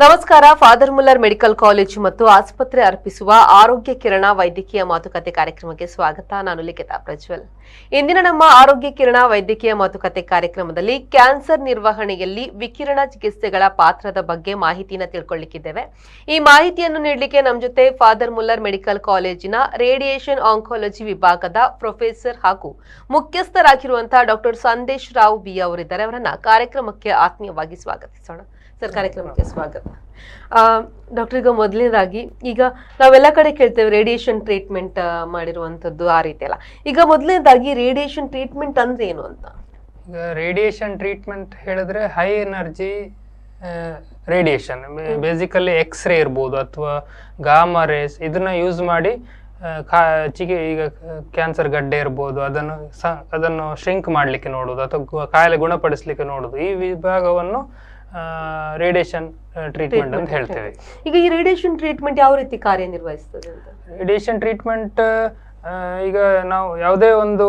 ನಮಸ್ಕಾರ. Father Muller medical college ಮತ್ತು ಆಸ್ಪತ್ರೆ ಅರ್ಪಿಸುವ ಆರೋಗ್ಯ ಕಿರಣ ವೈದ್ಯಕೀಯ ಮಾತುಕತೆ ಕಾರ್ಯಕ್ರಮಕ್ಕೆ ಸ್ವಾಗತ. ನಾನು ಲಿಖಿತ ಪ್ರಜ್ವಲ್. ಇಂದಿನ ನಮ್ಮ ಆರೋಗ್ಯ ಕಿರಣ ವೈದ್ಯಕೀಯ ಮಾತುಕತೆ ಕಾರ್ಯಕ್ರಮದಲ್ಲಿ ಕ್ಯಾನ್ಸರ್ ನಿರ್ವಹಣೆಯಲ್ಲಿ ವಿಕಿರಣ ಚಿಕಿತ್ಸೆಗಳ ಪಾತ್ರದ ಬಗ್ಗೆ ಮಾಹಿತಿನ ತಿಳ್ಕೊಳ್ಳಿಕ್ಕಿದ್ದೇವೆ. ಈ ಮಾಹಿತಿಯನ್ನು ನೀಡಲಿಕ್ಕೆ ನಮ್ಮ ಜೊತೆ ಫಾದರ್ ಮುಲ್ಲರ್ ಮೆಡಿಕಲ್ ಕಾಲೇಜಿನ ರೇಡಿಯೇಷನ್ ಆಂಕಾಲಜಿ ವಿಭಾಗದ ಪ್ರೊಫೆಸರ್ ಹಾಗೂ ಮುಖ್ಯಸ್ಥರಾಗಿರುವಂತಹ ಡಾಕ್ಟರ್ ಸಂದೇಶ್ ರಾವ್ ಬಿ ಅವರಿದ್ದಾರೆ. ಅವರನ್ನ ಕಾರ್ಯಕ್ರಮಕ್ಕೆ ಆತ್ಮೀಯವಾಗಿ ಸ್ವಾಗತಿಸೋಣ. ಸರ್ ಕಾರ್ಯಕ್ರಮಕ್ಕೆ ಸ್ವಾಗತ. ಡಾಕ್ಟರ್ ಈಗ ಮೊದಲನೇದಾಗಿ ಈಗ ನಾವೆಲ್ಲ ಕಡೆ ಕೇಳ್ತೇವೆ ರೇಡಿಯೇಷನ್ ಟ್ರೀಟ್ಮೆಂಟ್ ಮಾಡಿರುವಂಥದ್ದು ಆ ರೀತಿ ಎಲ್ಲ ಈಗ ಮೊದಲನೇದಾಗಿ ರೇಡಿಯೇಷನ್ ಟ್ರೀಟ್ಮೆಂಟ್ ಅಂದ್ರೆ ಏನು ಅಂತ? ಈಗ ರೇಡಿಯೇಷನ್ ಟ್ರೀಟ್ಮೆಂಟ್ ಹೇಳಿದ್ರೆ high energy radiation. Basically X-ray ಇರ್ಬೋದು ಅಥವಾ ಗಾಮ ರೇಸ್ ಇದನ್ನ ಯೂಸ್ ಮಾಡಿ ಕಾ ಚಿಕಿ ಈಗ ಕ್ಯಾನ್ಸರ್ ಗಡ್ಡೆ ಇರ್ಬೋದು ಅದನ್ನು ಸ ಅದನ್ನು ಶ್ರಿಂಕ್ ಮಾಡಲಿಕ್ಕೆ ನೋಡೋದು ಅಥವಾ ಕಾಯಿಲೆ ಗುಣಪಡಿಸಲಿಕ್ಕೆ ನೋಡೋದು ಈ ವಿಭಾಗವನ್ನು ರೇಡಿಯೇಷನ್ ಟ್ರೀಟ್ಮೆಂಟ್ ಅಂತ ಹೇಳ್ತೇವೆ. ಈಗ ಈ ರೇಡಿಯೇಷನ್ ಟ್ರೀಟ್ಮೆಂಟ್ ಯಾವ ರೀತಿ ಕಾರ್ಯನಿರ್ವಹಿಸ್ತದೆ ರೇಡಿಯೇಷನ್ ಟ್ರೀಟ್ಮೆಂಟ್ ಈಗ ನಾವು ಯಾವುದೇ ಒಂದು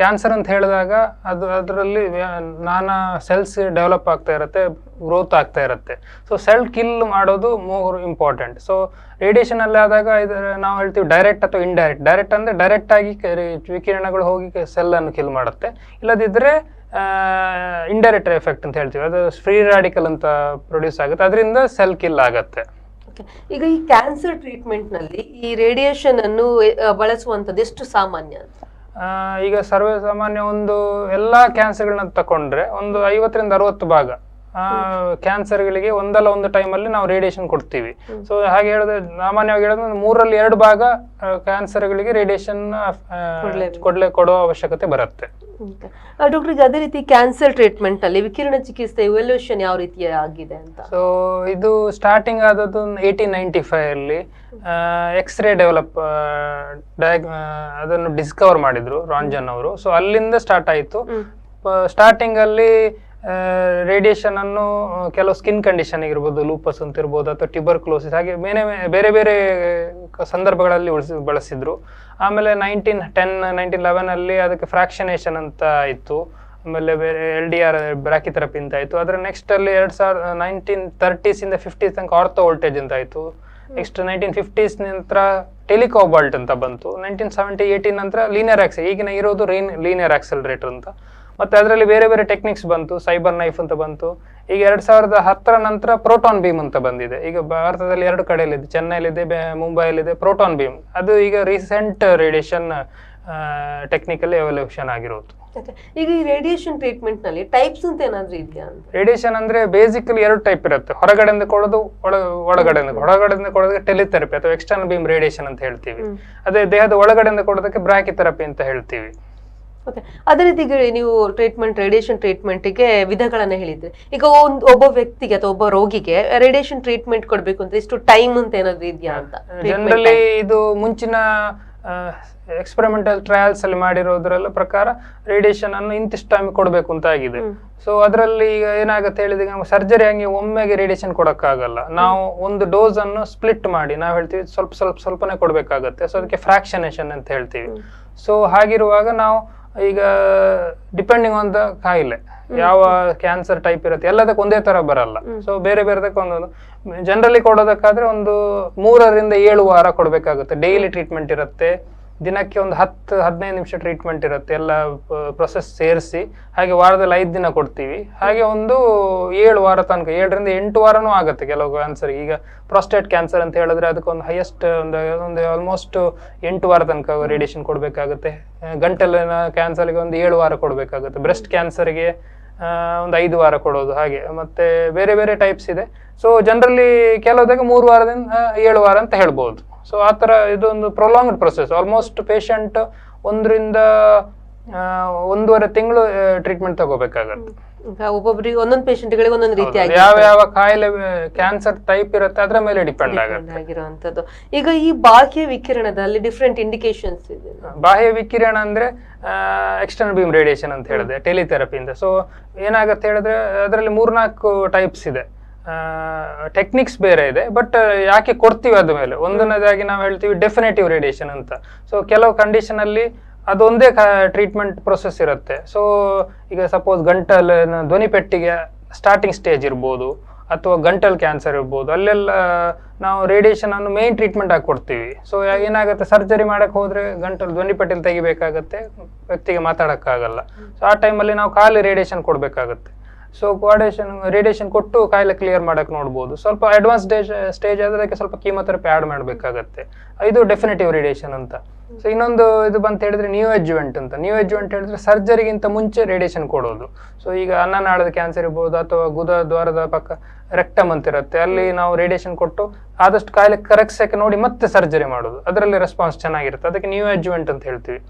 ಕ್ಯಾನ್ಸರ್ ಅಂತ ಹೇಳಿದಾಗ ಅದು ಅದರಲ್ಲಿ ನಾನಾ ಸೆಲ್ಸ್ ಡೆವಲಪ್ ಆಗ್ತಾ ಇರುತ್ತೆ ಗ್ರೋತ್ ಆಗ್ತಾ ಇರುತ್ತೆ. ಸೊ ಸೆಲ್ ಕಿಲ್ ಮಾಡೋದು ಮೋರ್ ಇಂಪಾರ್ಟೆಂಟ್ ಸೊ ರೇಡಿಯೇಷನ್ ಅಲ್ಲಿ ಆದಾಗ ಇದರ ನಾವು ಹೇಳ್ತೀವಿ ಡೈರೆಕ್ಟ್ ಅಥವಾ ಇಂಡೈರೆಕ್ಟ್ ಡೈರೆಕ್ಟ್ ಅಂದರೆ ಡೈರೆಕ್ಟ್ ಆಗಿ ವಿಕಿರಣಗಳು ಹೋಗಿ ಸೆಲ್ ಅನ್ನು ಕಿಲ್ ಮಾಡುತ್ತೆ. ಇಲ್ಲದಿದ್ರೆ ಇಂಡೈರೆಕ್ಟ್ ಎಫೆಕ್ಟ್ ಅಂತ ಹೇಳ್ತೀವಿ. ಅದು ಫ್ರೀ ರಾಡಿಕಲ್ ಅಂತ ಪ್ರೊಡ್ಯೂಸ್ ಆಗುತ್ತೆ. ಅದರಿಂದ ಸೆಲ್ ಕಿಲ್ ಆಗುತ್ತೆ. ಈಗ ಈ ಕ್ಯಾನ್ಸರ್ ಟ್ರೀಟ್ಮೆಂಟ್ನಲ್ಲಿ ಈ ರೇಡಿಯೇಷನ್ ಅನ್ನು ಬಳಸುವಂತದ್ದು ಎಷ್ಟು ಸಾಮಾನ್ಯ ಈಗ ಸರ್ವೇ ಸಾಮಾನ್ಯ ಒಂದು ಎಲ್ಲಾ ಕ್ಯಾನ್ಸರ್ಗಳನ್ನ ತಕೊಂಡ್ರೆ ಒಂದು ಐವತ್ತರಿಂದ ಅರವತ್ತು ಭಾಗ. ಕ್ಯಾನ್ಸರ್ಗಳಿಗೆ ಒಂದಲ್ಲ ಒಂದು ಟೈಮಲ್ಲಿ ನಾವು ರೇಡಿಯೇಷನ್ ಕೊಡ್ತೀವಿ. ಸೊ ಹಾಗೆ ಹೇಳಿದ್ರೆ ಸಾಮಾನ್ಯವಾಗಿ ಹೇಳಿದ್ರೆ ಮೂರಲ್ಲಿ ಎರಡು ಭಾಗ ಕ್ಯಾನ್ಸರ್ಗಳಿಗೆ ರೇಡಿಯೇಷನ್ ಕೊಡಲೇ ಕೊಡೋ ಅವಶ್ಯಕತೆ ಬರುತ್ತೆ. ಡಾಕ್ಟರ್ ಈಗ ಅದೇ ರೀತಿ ಕ್ಯಾನ್ಸರ್ ಟ್ರೀಟ್ಮೆಂಟ್ನಲ್ಲಿ ವಿಕಿರಣ ಚಿಕಿತ್ಸೆ ಇವೆಲ್ಯೂಷನ್ ಯಾವ ರೀತಿ ಆಗಿದೆ ಅಂತ? ಸೊ ಇದು ಸ್ಟಾರ್ಟಿಂಗ್ ಆದದ್ದು ಏಯ್ಟೀನ್ ನೈಂಟಿ ಫೈವ್ ಅಲ್ಲಿ ಎಕ್ಸ್ರೇ ಡೆವಲಪ್ ಡಯಾಗ್ ಅದನ್ನು ಡಿಸ್ಕವರ್ ಮಾಡಿದ್ರು ರಾಂಜನ್ ಅವರು. ಸೊ ಅಲ್ಲಿಂದ ಸ್ಟಾರ್ಟ್ ಆಯಿತು. ಸ್ಟಾರ್ಟಿಂಗ್ ಅಲ್ಲಿ ರೇಡಿಯೇಷನ್ ಅನ್ನು ಕೆಲವು ಸ್ಕಿನ್ ಕಂಡೀಷನ್ ಆಗಿರ್ಬೋದು ಲೂಪಸ್ ಅಂತ ಇರ್ಬೋದು ಅಥವಾ ಟ್ಯೂಬರ್ಕ್ಲೋಸಿಸ್ ಹಾಗೆ ಬೇರೆ ಬೇರೆ ಬೇರೆ ಸಂದರ್ಭಗಳಲ್ಲಿ ಉಳಿಸಿ ಬಳಸಿದ್ರು. ಆಮೇಲೆ ನೈನ್ಟೀನ್ ಟೆನ್ ನೈನ್ಟೀನ್ ಲೆವೆನ್ ಅಲ್ಲಿ ಅದಕ್ಕೆ ಫ್ರಾಕ್ಷನೇಷನ್ ಅಂತ ಇತ್ತು. ಆಮೇಲೆ ಬೇರೆ ಎಲ್ ಡಿ ಆರ್ ಬ್ರಾಕಿಥೆರಪಿ ಅಂತ ಆಯಿತು ಅದರ ನೆಕ್ಸ್ಟ್ ಅಲ್ಲಿ ಎರಡ್ ಸಾವಿರದ ನೈನ್ಟೀನ್ ತರ್ಟೀಸ್ ಇಂದ ಫಿಫ್ಟೀಸ್ ತನಕ ಆರ್ಥೋ ವೋಲ್ಟೇಜ್ ಅಂತ ಆಯಿತು ನೆಕ್ಸ್ಟ್ ನೈನ್ಟೀನ್ ಫಿಫ್ಟೀಸ್ ನಂತರ ಟೆಲಿಕಾಬಾಲ್ಟ್ ಅಂತ ಬಂತು. ನೈನ್ಟೀನ್ ಸೆವೆಂಟಿ ಏಯ್ಟೀನ್ ನಂತರ ಲೀನಿಯರ್ ಆಕ್ಸಿ ಈಗಿನ ಇರೋದು ಲೀನಿಯರ್ ಆಕ್ಸಲರೇಟರ್ ಅಂತ. ಮತ್ತೆ ಅದರಲ್ಲಿ ಬೇರೆ ಬೇರೆ ಟೆಕ್ನಿಕ್ಸ್ ಬಂತು ಸೈಬರ್ ನೈಫ್ ಅಂತ ಬಂತು. ಈಗ ಎರಡು ಸಾವಿರದ ಹತ್ತರ ನಂತರ ಪ್ರೋಟಾನ್ ಬೀಮ್ ಅಂತ ಬಂದಿದೆ. ಈಗ ಭಾರತದಲ್ಲಿ ಎರಡು ಕಡೆಯಲ್ಲಿದೆ. ಚೆನ್ನೈಲಿದೆ ಮುಂಬೈಲಿದೆ ಪ್ರೋಟಾನ್ ಬೀಮ್ ಅದು ಈಗ ರೀಸೆಂಟ್ ರೇಡಿಯೇಷನ್ ಟೆಕ್ನಿಕಲ್ ಎವಲ್ಯೂಷನ್ ಆಗಿರೋದು. ಈಗ ಈ ರೇಡಿಯೇಷನ್ ಟ್ರೀಟ್ಮೆಂಟ್ನಲ್ಲಿ ಟೈಪ್ಸ್ ಅಂತ ಏನಾದ್ರೂ ಇದೆಯಾ ರೇಡಿಯೇಷನ್ ಅಂದ್ರೆ ಬೇಸಿಕಲಿ ಎರಡು ಟೈಪ್ ಇರುತ್ತೆ. ಹೊರಗಡೆಯಿಂದ ಕೊಡೋದು ಒಳ ಒಳಗಡೆಯಿಂದ ಹೊರಗಡೆಯಿಂದ ಕೊಡೋದಕ್ಕೆ ಟೆಲಿಥೆರಪಿ ಅಥವಾ ಎಕ್ಸ್ಟರ್ನಲ್ ಬೀಮ್ ರೇಡಿಯೇಷನ್ ಅಂತ ಹೇಳ್ತೀವಿ. ಅದೇ ದೇಹದ ಒಳಗಡೆಯಿಂದ ಕೊಡೋದಕ್ಕೆ ಬ್ರಾಕಿಥೆರಪಿ ಅಂತ ಹೇಳ್ತೀವಿ. ಓಕೆ ಅದೇ ರೀತಿ ನೀವು ಟ್ರೀಟ್ಮೆಂಟ್ ರೇಡಿಯೇಷನ್ ಟ್ರೀಟ್ಮೆಂಟ್ಗೆ ವಿಧಗಳನ್ನ ಹೇಳಿದ್ರೆ. ಈಗ ಒಂದು ಒಬ್ಬ ವ್ಯಕ್ತಿಗೆ ಅಥವಾ ಒಬ್ಬ ರೋಗಿಗೆ ರೇಡಿಯೇಷನ್ ಟ್ರೀಟ್ಮೆಂಟ್ ಕೊಡ್ಬೇಕು ಅಂತ ಇಷ್ಟು ಟೈಮ್ ಅಂತ ಏನಾದ್ರು ಇದೆಯಾ ಅಂತ? ಜನರಲಿ ಇದು ಮುಂಚಿನ ಎಕ್ಸ್ಪೆರಿಮೆಂಟಲ್ ಟ್ರಯಲ್ಸ್ ಅಲ್ಲಿ ಮಾಡಿರೋದ್ರಲ್ಲ ಪ್ರಕಾರ ರೇಡಿಯೇಷನ್ ಅನ್ನು ಇಂತಿಷ್ಟು ಟೈಮ್ ಕೊಡಬೇಕು ಅಂತ ಆಗಿದೆ. ಸೊ ಅದರಲ್ಲಿ ಈಗ ಏನಾಗುತ್ತೆ ಹೇಳಿದ್ರೆ ಸರ್ಜರಿ ಹಂಗೆ ಒಮ್ಮೆಗೆ ರೇಡಿಯೇಷನ್ ಕೊಡೋಕ್ಕಾಗಲ್ಲ. ನಾವು ಒಂದು ಡೋಸ್ ಅನ್ನು ಸ್ಪ್ಲಿಟ್ ಮಾಡಿ ನಾವು ಹೇಳ್ತೀವಿ ಸ್ವಲ್ಪ ಸ್ವಲ್ಪ ಸ್ವಲ್ಪನೇ ಕೊಡಬೇಕಾಗತ್ತೆ. ಸೊ ಅದಕ್ಕೆ ಫ್ರಾಕ್ಷನೇಷನ್ ಅಂತ ಹೇಳ್ತೀವಿ. ಸೊ ಹಾಗಿರುವಾಗ ನಾವು ಈಗ ಡಿಪೆಂಡಿಂಗ್ ಆನ್ ದ ಕಾಯಿಲೆ. ಯಾವ ಕ್ಯಾನ್ಸರ್ ಟೈಪ್ ಇರುತ್ತೆ ಎಲ್ಲದಕ್ಕೆ ಒಂದೇ ತರ ಬರಲ್ಲ. ಸೊ ಬೇರೆ ಬೇರೆದಕ್ಕೆ ಒಂದೊಂದು. ಜನರಲಿ ಕೊಡೋದಕ್ಕಾದ್ರೆ ಒಂದು ಮೂರರಿಂದ ಏಳು ವಾರ ಕೊಡಬೇಕಾಗುತ್ತೆ. ಡೈಲಿ ಟ್ರೀಟ್ಮೆಂಟ್ ಇರುತ್ತೆ. ದಿನಕ್ಕೆ ಒಂದು ಹತ್ತು, ಹದಿನೈದು ನಿಮಿಷ ಟ್ರೀಟ್ಮೆಂಟ್ ಇರುತ್ತೆ, ಎಲ್ಲ ಪ್ರೊಸೆಸ್ ಸೇರಿಸಿ. ಹಾಗೆ ವಾರದಲ್ಲಿ ಐದು ದಿನ ಕೊಡ್ತೀವಿ. ಹಾಗೆ ಒಂದು ಏಳು ವಾರ ತನಕ, ಏಳರಿಂದ ಎಂಟು ವಾರನೂ ಆಗುತ್ತೆ ಕೆಲವು ಕ್ಯಾನ್ಸರ್ ಈಗ ಪ್ರಾಸ್ಟೇಟ್ ಕ್ಯಾನ್ಸರ್ ಅಂತ ಹೇಳಿದ್ರೆ ಅದಕ್ಕೆ ಒಂದು ಹೈಯೆಸ್ಟ್ ಒಂದು ಒಂದು ಆಲ್ಮೋಸ್ಟ್ ಎಂಟು ವಾರ ತನಕ ರೇಡಿಯೇಷನ್ ಕೊಡಬೇಕಾಗುತ್ತೆ. ಗಂಟಲಿನ ಕ್ಯಾನ್ಸರ್ಗೆ ಒಂದು ಏಳು ವಾರ ಕೊಡಬೇಕಾಗುತ್ತೆ. ಬ್ರೆಸ್ಟ್ ಕ್ಯಾನ್ಸರ್ಗೆ ಒಂದು ಐದು ವಾರ ಕೊಡೋದು ಹಾಗೆ. ಮತ್ತೆ ಬೇರೆ ಬೇರೆ ಟೈಪ್ಸ್ ಇದೆ. ಸೊ ಜನರಲಿ ಕೆಲವ್ದಾಗ ಮೂರು ವಾರದಿಂದ ಏಳು ವಾರ ಅಂತ ಹೇಳ್ಬೋದು. ಸೊ ಆ ಥರ ಇದೊಂದು ಪ್ರೊಲಾಂಗ್ಡ್ ಪ್ರೊಸೆಸ್ ಆಲ್ಮೋಸ್ಟ್ ಪೇಷಂಟ್ ಒಂದರಿಂದ ಒಂದೂವರೆ ತಿಂಗಳು ಟ್ರೀಟ್ಮೆಂಟ್ ತಗೋಬೇಕಾಗತ್ತೆ. ಈಗ ಒಬ್ಬೊಬ್ರಿಗೆ ಒಂದೊಂದು ಪೇಷಂಟ್ಗಳಿಗೆ ಒಂದೊಂದು ರೀತಿಯಾಗಿ ಯಾವ ಯಾವ ಕಾಯಿಲೆ ಕ್ಯಾನ್ಸರ್ ಟೈಪ್ ಇರುತ್ತೆ ಅದರ ಮೇಲೆ ಡಿಪೆಂಡ್ ಆಗುತ್ತೆ. ಆಗಿರುವಂತದ್ದು ಈಗ ಈ ಬಾಹ್ಯ ವಿಕಿರಣದಲ್ಲಿ ಡಿಫ್ರೆಂಟ್ ಇಂಡಿಕೇಶನ್ಸ್ ಇದೆ. ಬಾಹ್ಯ ವಿಕಿರಣ ಅಂದ್ರೆ ಎಕ್ಸ್ಟರ್ನಲ್ ಬೀಮ್ ರೇಡಿಯೇಷನ್ ಅಂತ ಹೇಳಿದೆ ಟೆಲಿಥೆರಪಿಯಿಂದ ಸೊ ಏನಾಗುತ್ತೆ ಹೇಳಿದ್ರೆ ಅದರಲ್ಲಿ ಮೂರ್ನಾಲ್ಕು ಟೈಪ್ಸ್ ಇದೆ. ಟೆಕ್ನಿಕ್ಸ್ ಬೇರೆ ಇದೆ ಬಟ್ ಯಾಕೆ ಕೊಡ್ತೀವಿ ಅದ ಮೇಲೆ? ಒಂದನೇದಾಗಿ ನಾವು ಹೇಳ್ತೀವಿ ಡೆಫಿನೇಟಿವ್ ರೇಡಿಯೇಷನ್ ಅಂತ. ಸೊ ಕೆಲವು ಕಂಡೀಷನ್ ಅಲ್ಲಿ ಅದೊಂದೇ ಟ್ರೀಟ್ಮೆಂಟ್ ಪ್ರೊಸೆಸ್ ಇರುತ್ತೆ. ಸೊ ಈಗ ಸಪೋಸ್ ಗಂಟಲ್ ಧ್ವನಿ ಪೆಟ್ಟಿಗೆ ಸ್ಟಾರ್ಟಿಂಗ್ ಸ್ಟೇಜ್ ಇರ್ಬೋದು, ಅಥವಾ ಗಂಟಲ್ ಕ್ಯಾನ್ಸರ್ ಇರ್ಬೋದು, ಅಲ್ಲೆಲ್ಲ ನಾವು ರೇಡಿಯೇಷನ್ ಅನ್ನು ಮೇನ್ ಟ್ರೀಟ್ಮೆಂಟ್ ಆಗಿ ಕೊಡ್ತೀವಿ. ಸೊ ಏನಾಗುತ್ತೆ ಸರ್ಜರಿ ಮಾಡಕ್ಕೆ ಹೋದ್ರೆ ಗಂಟಲು ಧ್ವನಿ ಪೆಟ್ಟಿಗೆ ತೆಗಿಬೇಕಾಗತ್ತೆ, ವ್ಯಕ್ತಿಗೆ ಮಾತಾಡೋಕ್ಕಾಗಲ್ಲ. ಸೊ ಆ ಟೈಮಲ್ಲಿ ನಾವು ಖಾಲಿ ರೇಡಿಯೇಷನ್ ಕೊಡಬೇಕಾಗತ್ತೆ. ಸೊ ಕೋಆರ್ಡಿನೇಷನ್ ರೇಡಿಯೇಷನ್ ಕೊಟ್ಟು ಕಾಯಿಲೆ ಕ್ಲಿಯರ್ ಮಾಡಕ್ ನೋಡ್ಬೋದು. ಸ್ವಲ್ಪ ಅಡ್ವಾನ್ಸ್ ಸ್ಟೇಜ್ ಸ್ಟೇಜ್ ಆದ್ರೆ ಅದಕ್ಕೆ ಸ್ವಲ್ಪ ಕೀಮೋಥೆರಪಿ ಆಡ್ ಮಾಡಬೇಕಾಗತ್ತೆ. ಇದು ಡೆಫಿನೆಟಿವ್ ರೇಡಿಯೇಷನ್ ಅಂತ. ಸೊ ಇನ್ನೊಂದು ಇದು ಬಂತ ಹೇಳಿದ್ರೆ ನ್ಯೂ ಎಜ್ಯುವೆಂಟ್ ಅಂತ. ನ್ಯೂ ಎಜ್ಯುವೆಂಟ್ ಹೇಳಿದ್ರೆ ಸರ್ಜರಿಗಿಂತ ಮುಂಚೆ ರೇಡಿಯೇಷನ್ ಕೊಡೋದು. ಸೊ ಈಗ ಅನ್ನನಾಳದ ಕ್ಯಾನ್ಸರ್ ಇರ್ಬೋದು ಅಥವಾ ಗುದ ದ್ವಾರದ ಪಕ್ಕ ರೆಕ್ಟಮ್ ಅಂತ ಇರುತ್ತೆ. ಅಲ್ಲಿ ನಾವು ರೇಡಿಯೇಷನ್ ಕೊಟ್ಟು ಆದಷ್ಟು ಕಾಯಿಲೆ ಕರೆಕ್ಸಕ್ಕೆ ನೋಡಿ ಮತ್ತೆ ಸರ್ಜರಿ ಮಾಡೋದು. ಅದರಲ್ಲಿ ರೆಸ್ಪಾನ್ಸ್ ಚೆನ್ನಾಗಿರುತ್ತೆ. ಅದಕ್ಕೆ ನ್ಯೂ ಎಜ್ಯುವೆಂಟ್ ಅಂತ ಹೇಳ್ತೀವಿ.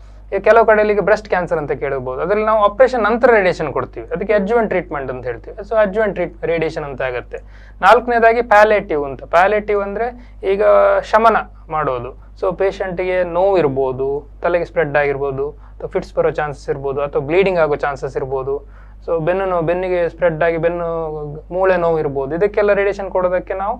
ಕೆಲವು ಕಡೆಯಲ್ಲಿ ಬ್ರೆಸ್ಟ್ ಕ್ಯಾನ್ಸರ್ ಅಂತ ಕೇಳಬಹುದು ಅದರಲ್ಲಿ ನಾವು ಆಪರೇಷನ್ ನಂತರ ರೇಡಿಯೇಷನ್ ಕೊಡ್ತೀವಿ. ಅದಕ್ಕೆ ಅಜ್ವೆಂಟ್ ಟ್ರೀಟ್ಮೆಂಟ್ ಅಂತ ಹೇಳ್ತೀವಿ. ಸೊ ಅಜ್ವೆಂಟ್ ಟ್ರೀಟ್ ರೇಡಿಯೇಷನ್ ಅಂತ ಆಗುತ್ತೆ. ನಾಲ್ಕನೇದಾಗಿ ಪ್ಯಾಲೇಟಿವ್ ಅಂತ. ಪ್ಯಾಲೇಟಿವ್ ಅಂದ್ರೆ ಈಗ ಶಮನ ಮಾಡೋದು. ಸೊ ಪೇಷಂಟ್ಗೆ ನೋವು ಇರ್ಬೋದು, ತಲೆಗೆ ಸ್ಪ್ರೆಡ್ ಆಗಿರ್ಬೋದು, ಅಥವಾ ಫಿಟ್ಸ್ ಬರೋ ಚಾನ್ಸಸ್ ಇರ್ಬೋದು, ಅಥವಾ ಬ್ಲೀಡಿಂಗ್ ಆಗೋ ಚಾನ್ಸಸ್ ಇರ್ಬೋದು. ಸೊ ಬೆನ್ನು ನೋವು, ಬೆನ್ನಿಗೆ ಸ್ಪ್ರೆಡ್ ಆಗಿ ಬೆನ್ನು, ಮೂಳೆ ನೋವು ಇರ್ಬೋದು. ಇದಕ್ಕೆಲ್ಲ ರೇಡಿಯೇಷನ್ ಕೊಡೋದಕ್ಕೆ ನಾವು